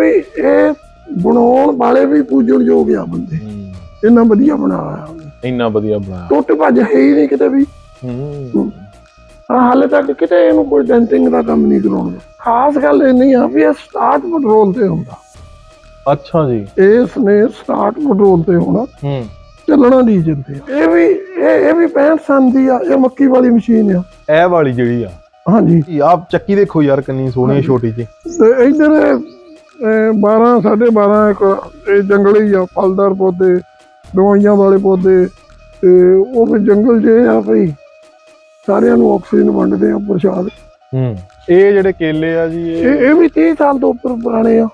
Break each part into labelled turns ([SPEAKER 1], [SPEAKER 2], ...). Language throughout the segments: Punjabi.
[SPEAKER 1] ਵੀ ਇਹ ਬਣਾਉਣ ਵਾਲੇ ਵੀ ਪੂਜਣ ਯੋਗ ਆ ਬੰਦੇ। ਇੰਨਾ ਵਧੀਆ ਬਣਾਇਆ।
[SPEAKER 2] ਇੰਨਾ ਵਧੀਆ ਬਣਾਇਆ।
[SPEAKER 1] ਟੁੱਟ ਭੱਜ ਹੈ ਹੀ ਨਹੀਂ ਕਿਤੇ ਵੀ।
[SPEAKER 2] ਹੂੰ।
[SPEAKER 1] ਹਾਲੇ ਤੱਕ ਕਿਤੇ ਇਹਨੂੰ ਕੋਈ ਡੈਂਟਿੰਗ ਦਾ ਕੰਮ ਨਹੀਂ ਕਰਾਉਣਾ। ਖਾਸ ਗੱਲ ਇਹ ਨਹੀਂ ਆ ਵੀ ਇਹ ਸਟਾਰਟ ਪੈਟਰੋਲ ਤੇ ਹੁੰਦਾ।
[SPEAKER 2] ਅੱਛਾ ਜੀ।
[SPEAKER 1] ਇਸ ਨੇ ਸਟਾਰਟ ਪੈਟਰੋਲ ਤੇ ਹੋਣਾ।
[SPEAKER 2] ਹੂੰ।
[SPEAKER 1] ਚੱਲਣਾ ਡੀਜ਼ਲ ਤੇ ਇਹ ਵੀ ਇਹ ਇਹ ਵੀ 65 ਸਨ ਦੀ ਆ ਇਹ ਮੱਕੀ ਵਾਲੀ ਮਸ਼ੀਨ ਆ।
[SPEAKER 2] ਇਹ ਵਾਲੀ ਜਿਹੜੀ ਆ।
[SPEAKER 1] ਹਾਂਜੀ।
[SPEAKER 2] ਆਪ ਚੱਕੀ ਦੇਖੋ ਯਾਰ ਕਿੰਨੀ ਸੋਹਣੀ। ਛੋਟੀ ਜੀ
[SPEAKER 1] ਤੇ ਇਧਰ 12 12.5 ਇੱਕ ਇਹ ਜੰਗਲੀ ਆ ਫਲਦਾਰ ਪੌਦੇ ਦਵਾਈਆਂ ਵਾਲੇ ਪੌਦੇ ਤੇ ਉਹ ਵੀ ਜੰਗਲ ਜੇ ਆ ਭਈ ਸਾਰਿਆਂ ਨੂੰ ਆਕਸੀਜਨ ਵੰਡਦੇ ਆ ਪ੍ਰਸ਼ਾਦ।
[SPEAKER 2] ਹੂੰ ਇਹ ਜਿਹੜੇ ਕੇਲੇ ਆ ਜੀ
[SPEAKER 1] ਇਹ
[SPEAKER 2] ਇਹ
[SPEAKER 1] ਵੀ 30 ਸਾਲ ਤੋਂ ਉੱਪਰ ਪੁਰਾਣੇ ਆ।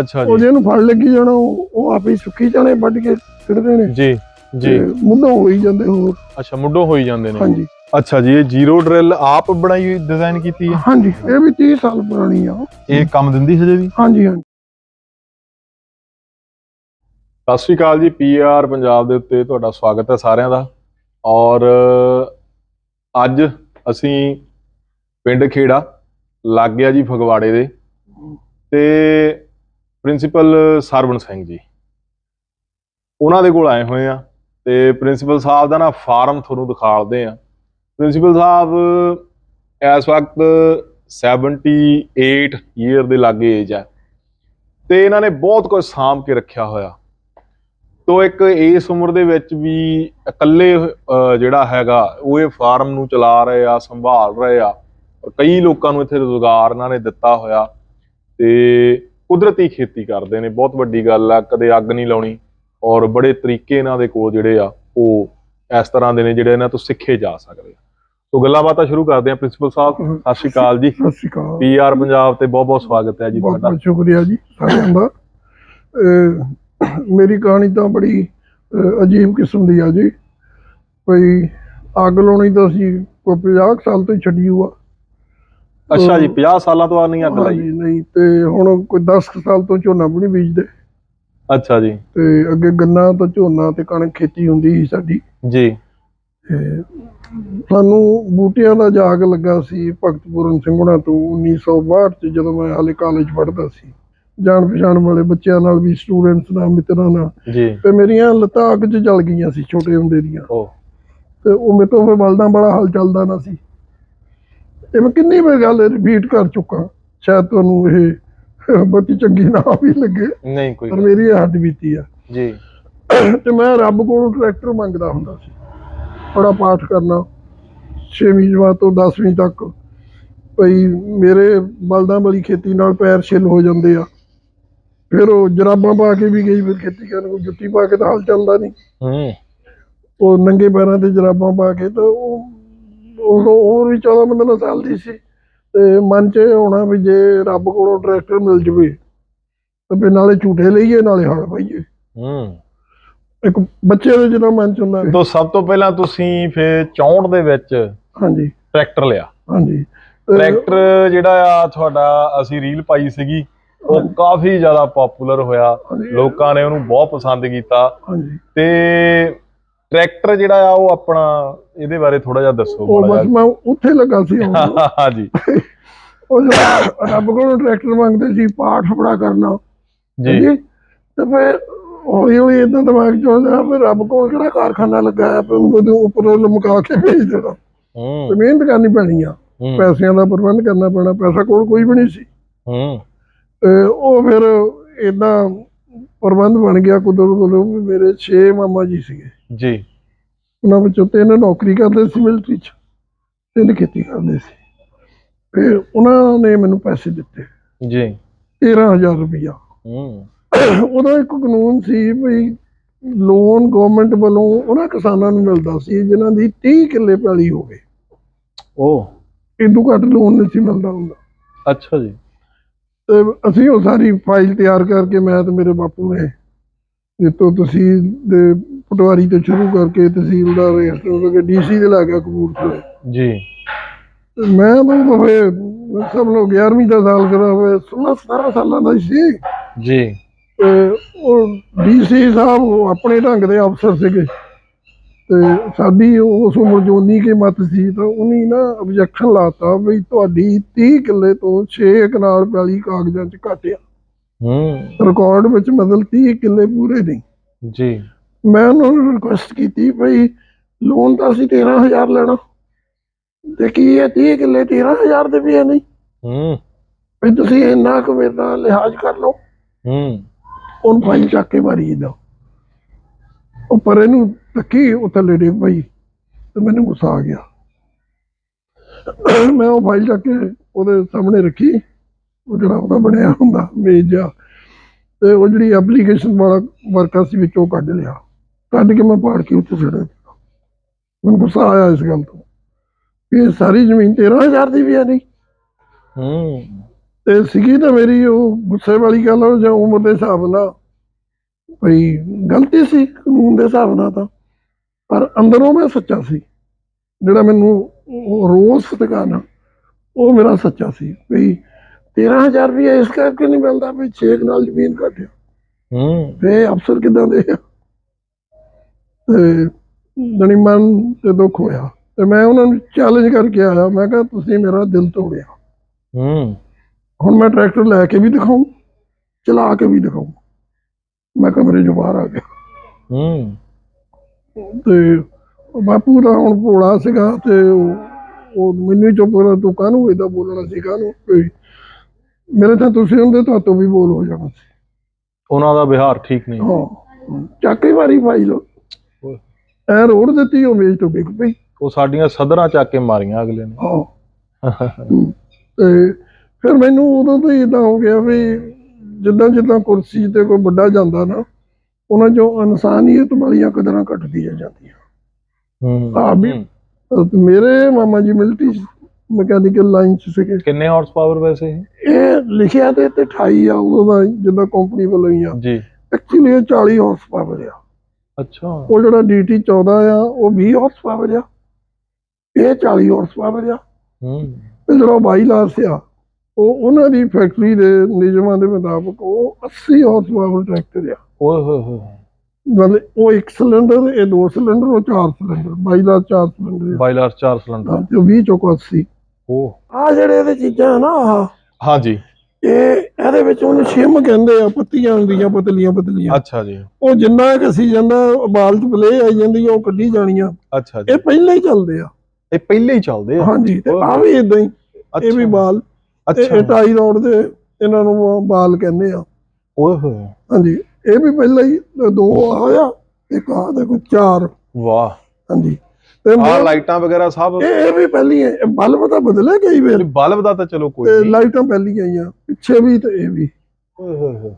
[SPEAKER 2] ਅੱਛਾ
[SPEAKER 1] ਉਹ
[SPEAKER 2] ਜੀ
[SPEAKER 1] ਜਿਹਨੂੰ ਫੜ ਲੱਗੀ ਜਾਣਾ ਉਹ ਉਹ ਆਪੇ ਹੀ ਸੁੱਕੀ ਜਾਣੇ ਵੱਢ ਕੇ ਸਿੱਟਦੇ ਨੇ।
[SPEAKER 2] ਜੀ ਜੀ।
[SPEAKER 1] ਮੁੱਢੋਂ ਹੋਈ ਜਾਂਦੇ ਹੋਰ।
[SPEAKER 2] ਅੱਛਾ ਮੁੱਢੋਂ ਹੋਈ ਜਾਂਦੇ ਨੇ।
[SPEAKER 1] ਹਾਂਜੀ।
[SPEAKER 2] ਅੱਛਾ ਜੀ ਇਹ ਜ਼ੀਰੋ ਡਰਿਲ ਆਪ ਬਣਾਈ ਹੋਈ ਡਿਜ਼ਾਈਨ ਕੀਤੀ ਹੈ
[SPEAKER 1] ਹਾਂਜੀ ਇਹ ਵੀ 30 ਸਾਲ ਪੁਰਾਣੀ ਆ।
[SPEAKER 2] ਇਹ ਕੰਮ ਦਿੰਦੀ ਹਜੇ ਵੀ
[SPEAKER 1] ਹਾਂਜੀ ਹਾਂਜੀ।
[SPEAKER 2] ਸਤਿ ਸ਼੍ਰੀ ਅਕਾਲ ਜੀ ਪੀਆਰ ਪੰਜਾਬ ਦੇ ਉੱਤੇ ਤੁਹਾਡਾ ਸਵਾਗਤ ਹੈ ਸਾਰਿਆਂ ਦਾ। ਔਰ ਅੱਜ ਅਸੀਂ ਪਿੰਡ ਖੇੜਾ, ਲੱਗ ਗਿਆ ਜੀ ਫਗਵਾੜੇ ਦੇ। ਤੇ ਪ੍ਰਿੰਸੀਪਲ ਸਰਵਣ ਸਿੰਘ ਜੀ, ਉਹਨਾਂ ਦੇ ਕੋਲ ਆਏ ਹੋਏ ਆ। ਤੇ ਪ੍ਰਿੰਸੀਪਲ ਸਾਹਿਬ ਦਾ ਨਾ ਫਾਰਮ ਤੁਹਾਨੂੰ ਦਿਖਾਲਦੇ ਆ। ਪ੍ਰਿੰਸੀਪਲ ਸਾਹਿਬ, ਇਸ ਵਕਤ 78 ਈਅਰ ਦੇ ਲਾਗੇ ਏਜ ਹੈ ਤੇ ਇਹਨਾਂ ਨੇ ਬਹੁਤ ਕੁਝ ਸਾਂਭ ਕੇ ਰੱਖਿਆ ਹੋਇਆ। ਤੋ ਇੱਕ ਇਸ ਉਮਰ ਦੇ ਵਿੱਚ ਵੀ ਇਕੱਲੇ ਜਿਹੜਾ ਹੈਗਾ ਉਹ ਇਹ ਫਾਰਮ ਨੂੰ ਚਲਾ ਰਹੇ ਆ ਸੰਭਾਲ ਰਹੇ ਆ ਔਰ ਕਈ ਲੋਕਾਂ ਨੂੰ ਇੱਥੇ ਰੋਜ਼ਗਾਰ ਇਹਨਾਂ ਨੇ ਦਿੱਤਾ ਹੋਇਆ ਤੇ ਕੁਦਰਤੀ ਖੇਤੀ ਕਰਦੇ ਨੇ। ਬਹੁਤ ਵੱਡੀ ਗੱਲ ਆ ਕਦੇ ਅੱਗ ਨਹੀਂ ਲਾਉਣੀ ਔਰ ਬੜੇ ਤਰੀਕੇ ਇਹਨਾਂ ਦੇ ਕੋਲ ਜਿਹੜੇ ਆ ਉਹ ਇਸ ਤਰ੍ਹਾਂ ਦੇ ਨੇ ਜਿਹੜੇ ਇਹਨਾਂ ਤੋਂ ਸਿੱਖੇ ਜਾ ਸਕਦੇ ਆ। ਸੋ ਗੱਲਾਂ ਬਾਤਾਂ ਸ਼ੁਰੂ ਕਰਦੇ ਆ ਪ੍ਰਿੰਸੀਪਲ ਸਾਹਿਬ ਸਤਿ ਸ਼੍ਰੀ ਅਕਾਲ ਜੀ।
[SPEAKER 1] ਸਤਿ ਸ਼੍ਰੀ ਅਕਾਲ।
[SPEAKER 2] ਪੀਆਰ ਪੰਜਾਬ ਤੇ ਬਹੁਤ ਬਹੁਤ ਸਵਾਗਤ ਹੈ ਜੀ ਤੁਹਾਡਾ।
[SPEAKER 1] ਬਹੁਤ ਸ਼ੁਕਰੀਆ ਜੀ ਸਾਰਿਆਂ ਦਾ। ਮੇਰੀ ਕਹਾਣੀ ਤਾਂ ਬੜੀ ਅਜੀਬ ਕਿਸਮ ਦੀ ਆ ਜੀ। ਕੋਈ ਅੱਗ ਲਾਉਣੀ ਤਾਂ ਅਸੀਂ ਕੋਈ 50 ਕੁ ਸਾਲ ਤੋਂ ਹੀ ਛੱਡੀ ਹੋਆ
[SPEAKER 2] ਅੱਛਾ ਜੀ 50 ਸਾਲਾਂ ਤੋਂ ਆ ਨਹੀਂ ਅੱਗ ਲਾਈ?
[SPEAKER 1] ਨਹੀਂ ਤੇ ਹੁਣ ਕੋਈ 10 ਕੁ ਸਾਲ ਤੋਂ ਝੋਨਾ ਵੀ ਨਹੀਂ ਬੀਜਦੇ।
[SPEAKER 2] ਅੱਛਾ ਜੀ।
[SPEAKER 1] ਤੇ ਅੱਗੇ ਗੰਨਾ ਤੇ ਝੋਨਾ ਤੇ ਕਣਕ ਖੇਤੀ ਹੁੰਦੀ ਸੀ ਸਾਡੀ।
[SPEAKER 2] ਜੀ।
[SPEAKER 1] ਸਾਨੂੰ ਬੂਟਿਆਂ ਦਾ ਜਾਗ ਲੱਗਾ ਸੀ ਭਗਤ ਪੂਰਨ ਸਿੰਘ ਹੁਣਾਂ ਤੋਂ 1962 ਚ ਜਦੋਂ ਮੈਂ ਹਾਲੇ ਕਾਲਜ ਪੜ੍ਹਦਾ ਸੀ। ਜਾਣ ਪਛਾਣ ਵਾਲੇ ਬੱਚਿਆਂ ਨਾਲ ਵੀ ਸਟੂਡੈਂਟਸ ਨਾਲ ਮਿੱਤਰਾਂ ਨਾਲ।
[SPEAKER 2] ਜੀ।
[SPEAKER 1] ਤੇ ਮੇਰੀਆਂ ਲੱਤਾਂ ਅੱਗ 'ਚ ਜਲ ਗਈਆਂ ਸੀ ਛੋਟੇ ਹੁੰਦੇ ਦੀਆਂ।
[SPEAKER 2] ਉਹ
[SPEAKER 1] ਤੇ ਉਹ ਮੇਰੇ ਤੋਂ ਫਿਰ ਬਲਦਾਂ ਬੜਾ ਹਲ ਚੱਲਦਾ ਨਾ ਸੀ। ਇਹ ਮੈਂ ਕਿੰਨੀ ਵਾਰ ਗੱਲ ਰਿਪੀਟ ਕਰ ਚੁੱਕਾ ਸ਼ਾਇਦ ਤੁਹਾਨੂੰ ਇਹ ਬੱਤੀ ਚੰਗੀ ਨਾ ਵੀ ਲੱਗੇ।
[SPEAKER 2] ਨਹੀਂ ਕੋਈ
[SPEAKER 1] ਪਰ ਮੇਰੀ ਹੱਡ ਬੀਤੀ ਆ।
[SPEAKER 2] ਜੀ।
[SPEAKER 1] ਤੇ ਮੈਂ ਰੱਬ ਕੋਲੋਂ ਟਰੈਕਟਰ ਮੰਗਦਾ ਹੁੰਦਾ ਸੀ। ਬੜਾ ਪਾਠ ਕਰਨਾ 6ਵੀਂ ਜਮਾਤ ਤੋਂ 10ਵੀਂ ਤੱਕ। ਭਈ ਮੇਰੇ ਬਲਦਾਂ ਵਾਲੀ ਖੇਤੀ ਨਾਲ ਪੈਰ ਛਿੱਲ ਹੋ ਜਾਂਦੇ ਆ। ਫਿਰ ਉਹ ਜਰਾਬਾਂ ਪਾ ਕੇ ਵੀ ਗਈ ਫਿਰ ਖੇਤੀ ਕਰਨ ਕੋਈ ਜੁੱਤੀ ਪਾ ਕੇ ਤਾਂ ਹਾਲ ਚੱਲਦਾ ਨਹੀਂ।
[SPEAKER 2] ਹੂੰ।
[SPEAKER 1] ਉਹ ਨੰਗੇ ਪੈਰਾਂ ਤੇ ਜਰਾਬਾਂ ਪਾ ਕੇ ਤਾਂ ਉਹ ਉਹ ਉਹ ਵੀ 14 15 ਸਾਲ ਦੀ ਸੀ। ਤੇ ਮਨ 'ਚ ਇਹ ਹੋਣਾ ਵੀ ਜੇ ਰੱਬ ਕੋਲੋਂ ਟਰੈਕਟਰ ਮਿਲ ਜਵੇ ਤਾਂ ਫਿਰ ਨਾਲੇ ਝੂਠੇ ਲਈਏ ਨਾਲੇ ਹਲ ਪਾਈਏ।
[SPEAKER 2] ਹੂੰ।
[SPEAKER 1] ਇੱਕ ਬੱਚੇ ਦੇ ਜਿਹੜਾ ਮਨ 'ਚ ਹੁੰਦਾ।
[SPEAKER 2] ਤੋਂ ਸਭ ਤੋਂ ਪਹਿਲਾਂ ਤੁਸੀਂ ਫਿਰ 64 ਦੇ ਵਿੱਚ
[SPEAKER 1] ਹਾਂਜੀ।
[SPEAKER 2] ਟਰੈਕਟਰ ਲਿਆ।
[SPEAKER 1] ਹਾਂਜੀ।
[SPEAKER 2] ਟਰੈਕਟਰ ਜਿਹੜਾ ਆ ਤੁਹਾਡਾ ਅਸੀਂ ਰੀਲ ਪਾਈ ਸੀਗੀ। ਉਹ ਕਾਫੀ ਜ਼ਿਆਦਾ ਪਪੂਲਰ ਹੋਇਆ। ਲੋਕਾਂ ਨੇ ਉਹਨੂੰ ਬਹੁਤ ਪਸੰਦ ਕੀਤਾ।
[SPEAKER 1] ਹਾਂਜੀ।
[SPEAKER 2] ਤੇ ਟਰੈਕਟਰ ਜਿਹੜਾ ਆ ਉਹ ਆਪਣਾ ਇਹਦੇ ਬਾਰੇ ਥੋੜਾ ਜਿਹਾ ਦੱਸੋ
[SPEAKER 1] ਉਹ ਬਸ ਮੈਂ ਉੱਥੇ ਲੱਗਾ ਸੀ
[SPEAKER 2] ਹਾਂਜੀ
[SPEAKER 1] ਉਹ ਰੱਬ ਕੋਲੋਂ ਟਰੈਕਟਰ ਮੰਗਦੇ ਸੀ ਪਾਠ ਬੜਾ ਕਰਨਾ।
[SPEAKER 2] ਜੀ।
[SPEAKER 1] ਤੇ ਫਿਰ ਹੌਲੀ ਹੌਲੀ ਇਦਾਂ ਦਿਮਾਗ ਚ ਆਉਂਦਾ ਫਿਰ ਰੱਬ ਕੋਲ ਕਿਹੜਾ ਕਾਰਖਾਨਾ ਲੱਗਾ ਹੈ ਫਿਰ ਉਹਦੇ ਉੱਪਰ ਲਮਕਾ ਕੇ ਭੇਜ ਦੇਣਾ।
[SPEAKER 2] ਹੂੰ।
[SPEAKER 1] ਮਿਹਨਤ ਕਰਨੀ ਪੈਣੀ ਆ। ਪੈਸਿਆਂ ਦਾ ਪ੍ਰਬੰਧ ਕਰਨਾ ਪੈਣਾ ਪੈਸਾ ਕੋਲ ਕੋਈ ਵੀ ਨਹੀਂ ਸੀ।
[SPEAKER 2] ਹੂੰ।
[SPEAKER 1] ਤੇ ਉਹ ਫਿਰ ਇਦਾਂ ਪ੍ਰਬੰਧ ਬਣ ਗਿਆ ਕੁਦਰਤ ਵੱਲੋਂ ਵੀ ਮੇਰੇ 6 ਮਾਮਾ ਜੀ ਸੀਗੇ।
[SPEAKER 2] ਜੀ।
[SPEAKER 1] ਉਹਨਾਂ ਵਿੱਚੋਂ ਤਿੰਨ ਨੌਕਰੀ ਕਰਦੇ ਸੀ ਮਿਲਟਰੀ 'ਚ। ਤਿੰਨ ਖੇਤੀ ਕਰਦੇ ਸੀ। ਫਿਰ ਉਹਨਾਂ ਨੇ ਮੈਨੂੰ ਪੈਸੇ ਦਿੱਤੇ।
[SPEAKER 2] ਜੀ।
[SPEAKER 1] 13000 ਰੁਪਇਆ
[SPEAKER 2] ਹੂੰ।
[SPEAKER 1] ਉਹਦਾ ਇੱਕ ਕਾਨੂੰਨ ਸੀ ਵੀ ਲੋਨ ਗਵਰਨਮੈਂਟ ਵੱਲੋਂ ਉਹਨਾਂ ਕਿਸਾਨਾਂ ਨੂੰ ਮਿਲਦਾ ਸੀ ਜਿਨ੍ਹਾਂ ਦੀ 30 ਕਿੱਲੇ ਪੈਲੀ ਹੋਵੇ
[SPEAKER 2] ਉਹ
[SPEAKER 1] ਇਦੋਂ ਘੱਟ ਲੋਨ ਨਹੀਂ ਸੀ ਮਿਲਦਾ ਹੁੰਦਾ।
[SPEAKER 2] ਅੱਛਾ ਜੀ।
[SPEAKER 1] ਤੇ ਅਸੀਂ ਉਹ ਸਾਰੀ ਫਾਈਲ ਤਿਆਰ ਕਰਕੇ ਮੈਂ ਤੇ ਮੇਰੇ ਬਾਪੂ ਨੇ ਜਿੱਤੋਂ ਤਹਿਸੀਲ ਦੇ ਪਟਵਾਰੀ ਤੋਂ ਸ਼ੁਰੂ ਕਰਕੇ ਤਹਿਸੀਲਦਾਰ ਰਜਿਸਟਰ ਕਰਕੇ ਡੀਸੀ ਦੇ ਲਾ ਗਿਆ ਕਪੂਰਥਲੇ।
[SPEAKER 2] ਜੀ।
[SPEAKER 1] ਤੇ ਮੈਂ ਤਾਂ ਫਿਰ ਸਭ ਲੋਕ 11ਵੀਂ ਦਾ ਸਾਲ ਕਰਾ ਹੋਇਆ 16 17 ਸਾਲਾਂ ਦਾ ਹੀ ਸੀ।
[SPEAKER 2] ਜੀ।
[SPEAKER 1] ਤੇ ਉਹ ਡੀਸੀ ਸਾਹਿਬ ਉਹ ਆਪਣੇ ਢੰਗ ਦੇ ਅਫਸਰ ਸੀਗੇ। ਤੇ ਸਾਡੀ ਉਸ ਉਮਰ ਜੋ ਉਨੀ ਕੀ ਮਤ ਸੀ ਤਾਂ ਉਹਨੇ ਨਾ ਆਬਜੈਕਸ਼ਨ ਲਾਤਾ ਵੀ ਤੁਹਾਡੀ 30 ਕਿੱਲੇ ਤੋਂ 6 ਕਨਾਲ ਪੈਲੀ ਕਾਗਜ਼ਾਂ 'ਚ ਘਟਿਆ।
[SPEAKER 2] ਹੂੰ।
[SPEAKER 1] ਰਿਕਾਰਡ ਵਿੱਚ ਮਤਲਬ 30 ਕਿੱਲੇ ਪੂਰੇ ਨਹੀਂ
[SPEAKER 2] ਜੀ।
[SPEAKER 1] ਮੈਂ ਉਹਨਾਂ ਨੂੰ ਰਿਕੁਐਸਟ ਕੀਤੀ ਭਈ ਲੋਨ ਤਾਂ ਅਸੀਂ 13000 ਲੈਣਾ। ਤੇ ਕੀ ਇਹ 30 ਕਿੱਲੇ 13000 ਦੇ ਵੀ ਹੈ ਨਹੀਂ?
[SPEAKER 2] ਹੂੰ।
[SPEAKER 1] ਵੀ ਤੁਸੀਂ ਇੰਨਾ ਕੁ ਮੇਰੇ ਲਿਹਾਜ਼ ਕਰ ਲਓ।
[SPEAKER 2] ਹੂੰ।
[SPEAKER 1] ਉਹਨੂੰ ਫਾਈਲ ਚੱਕ ਕੇ ਮਾਰੀ ਜਾਂਦਾ ਉਹ ਪਰ ਇਹਨੂੰ ਤੱਕੀ ਉਹ ਥੱਲੇ ਡਿੱਗ ਪਈ ਤੇ ਮੈਨੂੰ ਗੁੱਸਾ ਆ ਗਿਆ। ਮੈਂ ਉਹ ਫਾਈਲ ਚੱਕ ਕੇ ਉਹਦੇ ਸਾਹਮਣੇ ਰੱਖੀ ਉਹ ਜਿਹੜਾ ਉਹਦਾ ਬਣਿਆ ਹੁੰਦਾ ਮੇਜ ਜਿਹਾ ਤੇ ਉਹ ਜਿਹੜੀ ਐਪਲੀਕੇਸ਼ਨ ਵਾਲਾ ਵਰਕਰ ਸੀ ਵਿੱਚੋਂ ਕੱਢ ਲਿਆ। ਕੱਢ ਕੇ ਮੈਂ ਪਾੜ ਕੇ ਉੱਤੇ ਛੱਡ ਦਿੱਤਾ। ਮੈਨੂੰ ਗੁੱਸਾ ਆਇਆ ਇਸ ਗੱਲ ਤੋਂ ਇਹ ਸਾਰੀ ਜ਼ਮੀਨ 13000 ਦੀ ਵੀ ਹੈ ਨਹੀਂ।
[SPEAKER 2] ਹੂੰ।
[SPEAKER 1] ਤੇ ਸੀਗੀ ਤਾਂ ਮੇਰੀ ਉਹ ਗੁੱਸੇ ਵਾਲੀ ਗੱਲ ਉਹ ਜਾਂ ਉਮਰ ਦੇ ਹਿਸਾਬ ਨਾਲ ਭਈ ਗਲਤੀ ਸੀ ਕਾਨੂੰਨ ਦੇ ਹਿਸਾਬ ਨਾਲ ਤਾਂ ਪਰ ਅੰਦਰੋਂ ਮੈਂ ਸੱਚਾ ਸੀ। ਜਿਹੜਾ ਮੈਨੂੰ ਉਹ ਰੋਜ਼ ਸਤਿਕਾਨਾ ਉਹ ਮੇਰਾ ਸੱਚਾ ਸੀ। ਭਈ 13000 ਵੀ ਇਸ ਕਰਕੇ ਨਹੀਂ ਮਿਲਦਾ ਵੀ ਛੇਕ ਨਾਲ ਜ਼ਮੀਨ ਘਟਿਆ
[SPEAKER 2] ਹੂੰ।
[SPEAKER 1] ਵੇ ਅਫਸਰ ਕਿਦਾਂ ਦੇ ਆ? ਤੇ ਜਣੀ ਮਨ ਤੇ ਦੁੱਖ ਹੋਇਆ। ਤੇ ਮੈਂ ਉਹਨਾਂ ਨੂੰ ਚੈਲੰਜ ਕਰਕੇ ਆਇਆ। ਮੈਂ ਕਿਹਾ ਤੁਸੀਂ ਮੇਰਾ ਦਿਲ ਤੋੜਿਆ।
[SPEAKER 2] ਹੂੰ।
[SPEAKER 1] ਹੁਣ ਮੈਂ ਟਰੈਕਟਰ ਲੈ ਕੇ ਵੀ ਦਿਖਾਉਂ ਚਲਾ ਕੇ ਵੀ ਦਿਖਾਉਂ ਮੈਂ ਕਮਰੇ ਚੋਂ ਬਾਹਰ ਆ ਗਿਆ।
[SPEAKER 2] ਹੂੰ।
[SPEAKER 1] ਤੇ ਬਾਪੂ ਦਾ ਹੁਣ ਭੋਲਾ ਸੀਗਾ ਤੇ ਉਹ ਮੈਨੂੰ ਚੁੱਪ ਕਰਾ ਤੂੰ ਕਾਹਨੂੰ ਏਦਾਂ ਬੋਲਣਾ ਸੀ ਕਾਹਨੂੰ? ਮੇਰੇ ਤਾਂ ਤੁਸੀਂ ਹੁੰਦੇ ਤਾਂ ਤੋਂ ਵੀ ਬੋਲ ਹੋ ਜਾਣਾ ਸੀ।
[SPEAKER 2] ਉਹਨਾਂ ਦਾ ਵਿਹਾਰ ਠੀਕ ਨਹੀਂ।
[SPEAKER 1] ਹਾਂ। ਚੱਕ ਪਾਈ ਲੋ ਐ ਰੋੜ ਦਿੱਤੀ ਉਹ ਮੇਜ਼ ਤੋਂ ਡਿੱਗ ਪਈ।
[SPEAKER 2] ਉਹ ਸਾਡੀਆਂ ਸਦਰਾਂ ਚੱਕ ਕੇ ਮਾਰੀਆਂ ਅਗਲੇ ਨੇ।
[SPEAKER 1] ਹਾਂ। ਤੇ ਫਿਰ ਮੈਨੂੰ ਉਦੋਂ ਤੋਂ ਹੀ ਇਦਾਂ ਹੋ ਗਿਆ ਵੀ ਜਿੱਦਾਂ ਜਿੱਦਾਂ ਕੁਰਸੀ ਤੇ ਕੋਈ ਵੱਡਾ ਜਾਂਦਾ ਨਾ ਉਹਨਾਂ ਚੋਂ ਇਨਸਾਨੀਅਤ ਵਾਲੀਆਂ ਕਦਰਾਂ ਘਟਦੀਆਂ ਜਾਂਦੀਆਂ।
[SPEAKER 2] ਹੂੰ।
[SPEAKER 1] ਹਾਂ, ਵੀ- ਮੇਰੇ ਮਾਮਾ ਜੀ ਮਿਲਟਰੀ ਮਕੈਨੀਕਲ ਲਾਈਨ ਚ ਸੀਗੇ।
[SPEAKER 2] ਕਿੰਨੇ ਹਾਰਸ ਪਾਵਰ ਵੈਸੇ ਇਹ?
[SPEAKER 1] ਇਹ ਲਿਖਿਆ ਤੇ ਇੱਥੇ 28 ਆ ਉਦੋਂ ਦਾ ਜਿੱਦਾਂ ਕੰਪਨੀ ਵੱਲੋਂ ਹੀ ਆ।
[SPEAKER 2] ਜੀ।
[SPEAKER 1] ਐਕਚੁਅਲੀ ਇਹ 40 ਹਾਰਸ ਪਾਵਰ ਆ।
[SPEAKER 2] ਅੱਛਾ।
[SPEAKER 1] ਉਹ ਜਿਹੜਾ ਡੀਟੀ 14 ਆ ਉਹ 20 ਹਾਰਸ ਪਾਵਰ ਆ। ਇਹ 40 ਹਾਰਸ ਪਾਵਰ ਆ।
[SPEAKER 2] ਹੂੰ।
[SPEAKER 1] ਤੇ ਜਿਹੜਾ ਬਾਈਲਾਸ ਆ ਉਹ ਉਹਨਾਂ ਦੀ ਫੈਕਟਰੀ ਦੇ ਨਿਯਮਾਂ ਦੇ ਮੁਤਾਬਕ ਉਹ 80 ਹਾਰਸ ਪਾਵਰ ਟਰੈਕਟਰ ਆ।
[SPEAKER 2] ਓਏ ਹੋਏ ਹੋਏ
[SPEAKER 1] ਮਤਲਬ ਉਹ ਇੱਕ ਸਿਲੰਡਰ ਇਹ ਦੋ ਸਿਲੰਡਰ ਉਹ ਚਾਰ ਸਿਲੰਡਰ ਬਾਈਲਾਸ ਚਾਰ ਸਿਲੰਡਰ
[SPEAKER 2] ਬਾਇਲਰ ਚਾਰ ਸਿਲੰਡਰ
[SPEAKER 1] ਆ ਤੇ 20 ਚੋਂ 80
[SPEAKER 2] ਉਹ
[SPEAKER 1] ਆ ਜਿਹੜੇ ਇਹਦੇ ਚੀਜ਼ਾਂ ਆ ਨਾ ਆਹ
[SPEAKER 2] ਹਾਂਜੀ।
[SPEAKER 1] ਇਹ ਇਹਦੇ ਵਿੱਚ ਉਹਨੂੰ ਛਿਮ ਕਹਿੰਦੇ ਆ ਪੱਤੀਆਂ ਹੁੰਦੀਆਂ ਪਤਲੀਆਂ ਪਤਲੀਆਂ।
[SPEAKER 2] ਅੱਛਾ ਜੀ।
[SPEAKER 1] ਉਹ ਜਿੰਨਾ ਘਸੀ ਜਾਂਦਾ ਬਾਲ ਚ ਬਲੇ ਆਈ ਜਾਂਦੀ ਆ ਉਹ ਕੱਢੀ ਜਾਣੀਆਂ।
[SPEAKER 2] ਅੱਛਾ ਜੀ।
[SPEAKER 1] ਇਹ ਪਹਿਲਾਂ ਹੀ ਚੱਲਦੇ ਆ।
[SPEAKER 2] ਇਹ ਪਹਿਲੇ ਹੀ ਚੱਲਦੇ ਆ।
[SPEAKER 1] ਹਾਂਜੀ ਤੇ ਆ ਵੀ ਇਦਾਂ ਹੀ। ਇਹ ਵੀ ਬਾਲ
[SPEAKER 2] ਅੱਛਾ।
[SPEAKER 1] ਇਹ ਟਾਈ ਰੋਡ ਦੇ ਇਹਨਾਂ ਨੂੰ ਬਾਲ ਕਹਿੰਦੇ ਆ।
[SPEAKER 2] ਓਏ ਹੋਏ।
[SPEAKER 1] ਹਾਂਜੀ ਇਹ ਵੀ ਪਹਿਲਾਂ ਹੀ ਦੋ ਆਇਆ ਇੱਕ ਆ ਦੇਖੋ ਚਾਰ।
[SPEAKER 2] ਵਾਹ।
[SPEAKER 1] ਹਾਂਜੀ। ਤੇ
[SPEAKER 2] ਆ ਲਾਈਟਾਂ ਵਗੈਰਾ ਸਭ
[SPEAKER 1] ਇਹ ਵੀ ਪਹਿਲੀ ਹੈ। ਬਲਬ ਤਾਂ ਬਦਲੇ ਕਈ ਵਾਰ
[SPEAKER 2] ਬਲਬ ਦਾ ਤਾਂ ਚਲੋ ਕੋਈ ਨਹੀਂ।
[SPEAKER 1] ਲਾਈਟਾਂ ਪਹਿਲੀਆਂ ਆਈਆਂ ਪਿੱਛੇ ਵੀ ਤੇ ਇਹ ਵੀ।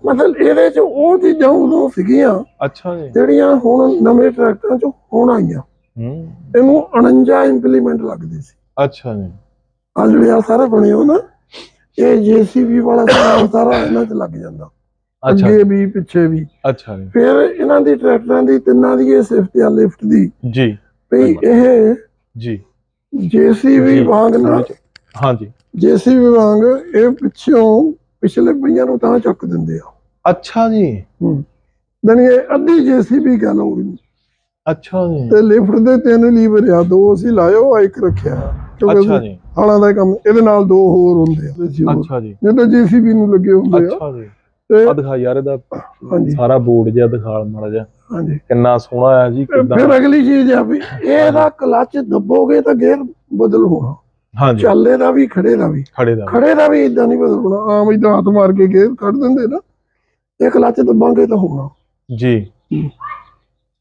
[SPEAKER 1] ਮਤਲਬ ਇਹਦੇ ਚ ਉਹ ਚੀਜ਼ਾਂ ਉਦੋਂ ਸੀਗੀਆਂ।
[SPEAKER 2] ਅੱਛਾ ਜੀ।
[SPEAKER 1] ਜਿਹੜੀਆਂ ਹੁਣ ਨਵੇਂ ਟਰੈਕਟਰਾਂ ਚ ਹੁਣ ਆਈਆਂ।
[SPEAKER 2] ਹੂੰ।
[SPEAKER 1] ਇਹਨੂੰ 49 ਇੰਪਲੀਮੈਂਟ ਲੱਗਦੇ ਸੀ।
[SPEAKER 2] ਅੱਛਾ ਜੀ।
[SPEAKER 1] ਆ ਜਿਹੜੇ ਆ ਸਾਰੇ ਬਣੇ ਹੋ ਨਾ ਇਹ ਜੀਸੀਬੀ ਵਾਲਾ ਸਮਾਨ ਸਾਰਾ ਇਹਨਾਂ 'ਚ ਲੱਗ ਜਾਂਦਾ।
[SPEAKER 2] ਅੱਛਾ।
[SPEAKER 1] ਅੱਗੇ ਵੀ ਪਿੱਛੇ ਵੀ।
[SPEAKER 2] ਅੱਛਾ ਜੀ।
[SPEAKER 1] ਫਿਰ ਇਹਨਾਂ ਦੀ ਟਰੈਕਟਰਾਂ ਦੀ ਤਿੰਨਾਂ ਦੀ ਇਹ ਸਿਫਤ ਆ ਲਿਫਟ ਦੀ।
[SPEAKER 2] ਜੀ।
[SPEAKER 1] ਵੀ ਇਹ
[SPEAKER 2] ਜੀ।
[SPEAKER 1] ਜੀਸੀਬੀ
[SPEAKER 2] ਜੀ।
[SPEAKER 1] ਵਾਂਗ ਨਾ
[SPEAKER 2] ਹਾਂਜੀ।
[SPEAKER 1] ਜੀਸੀਬੀ ਵਾਂਗ ਇਹ ਪਿੱਛੋਂ ਪਿਛਲੇ ਪਈਆਂ ਨੂੰ ਤਾਂ ਚੱਕ ਦਿੰਦੇ ਆ।
[SPEAKER 2] ਅੱਛਾ ਜੀ।
[SPEAKER 1] ਹੂੰ। ਦਣੀ ਇਹ ਅੱਧੀ ਜੀਸੀਬੀ ਕਹ ਲਓ।
[SPEAKER 2] ਅੱਛਾ ਜੀ।
[SPEAKER 1] ਤੇ ਲਿਫਟ ਦੇ ਤਿੰਨ ਲੀਵਰ ਆ ਦੋ ਅਸੀਂ ਲਾਇਓ ਆ ਇੱਕ ਰੱਖਿਆ।
[SPEAKER 2] ਅੱਛਾ ਜੀ।
[SPEAKER 1] ਹਾਲਾਂ ਦਾ ਕੰਮ। ਇਹਦੇ ਨਾਲ ਦੋ ਹੋਰ ਹੁੰਦੇ ਆ।
[SPEAKER 2] ਅੱਛਾ ਜੀ।
[SPEAKER 1] ਜਿੱਦਾਂ ਜੀਸੀਬੀ ਨੂੰ ਲੱਗੇ ਹੁੰਦੇ ਆ।
[SPEAKER 2] ਅੱਛਾ ਜੀ। ਆ ਦਿਖਾ ਯਾਰ ਇਹਦਾ ਸਾਰਾ ਬੋਰਡ ਜਿਹਾ ਦਿਖਾ ਮਾੜਾ ਜਿਹਾ।
[SPEAKER 1] ਹਾਂਜੀ।
[SPEAKER 2] ਕਿੰਨਾ ਸੋਹਣਾ ਆ ਜੀ ਕਿਦਾਂ
[SPEAKER 1] ਫਿਰ ਅਗਲੀ ਚੀਜ਼ ਆ ਵੀ ਇਹਦਾ ਕਲਚ ਦੱਬੋਗੇ ਤਾਂ ਗੇਅਰ ਬਦਲ ਹੋਣਾ।
[SPEAKER 2] ਹਾਂਜੀ।
[SPEAKER 1] ਚੱਲੇ ਦਾ ਵੀ ਖੜੇ ਦਾ ਵੀ।
[SPEAKER 2] ਖੜੇ ਦਾ
[SPEAKER 1] ਖੜੇ ਦਾ ਵੀ ਇਦਾਂ ਨਹੀਂ ਬਦਲ ਹੋਣਾ। ਆਮ ਇਦਾਂ ਹੱਥ ਮਾਰ ਕੇ ਗੇਅਰ ਕੱਢ ਦਿੰਦੇ ਨਾ ਇਹ ਕਲਚ ਦੱਬਾਂਗੇ ਤਾਂ ਹੋਣਾ।
[SPEAKER 2] ਜੀ।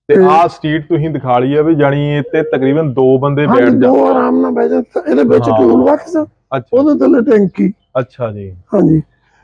[SPEAKER 2] ਤੇ ਆਹ ਸਟਰੀਟ ਤੁਸੀਂ ਦਿਖਾ ਲਈ ਆ ਵੀ ਜਾਣੀ ਇੱਥੇ ਤਕਰੀਬਨ ਦੋ ਬੰਦੇ ਬੈਠ
[SPEAKER 1] ਹਾਂਜੀ
[SPEAKER 2] ਜਾ
[SPEAKER 1] ਦੋ ਆਰਾਮ ਨਾਲ ਬਹਿ ਜਾ। ਇਹਦੇ ਵਿੱਚ
[SPEAKER 2] ਹਾਂ।
[SPEAKER 1] ਟੂਲ ਬਾਕਸ
[SPEAKER 2] ਅੱਛਾ।
[SPEAKER 1] ਉਹਦੇ ਥੱਲੇ ਟੈਂਕੀ।
[SPEAKER 2] ਅੱਛਾ ਜੀ।
[SPEAKER 1] ਹਾਂਜੀ।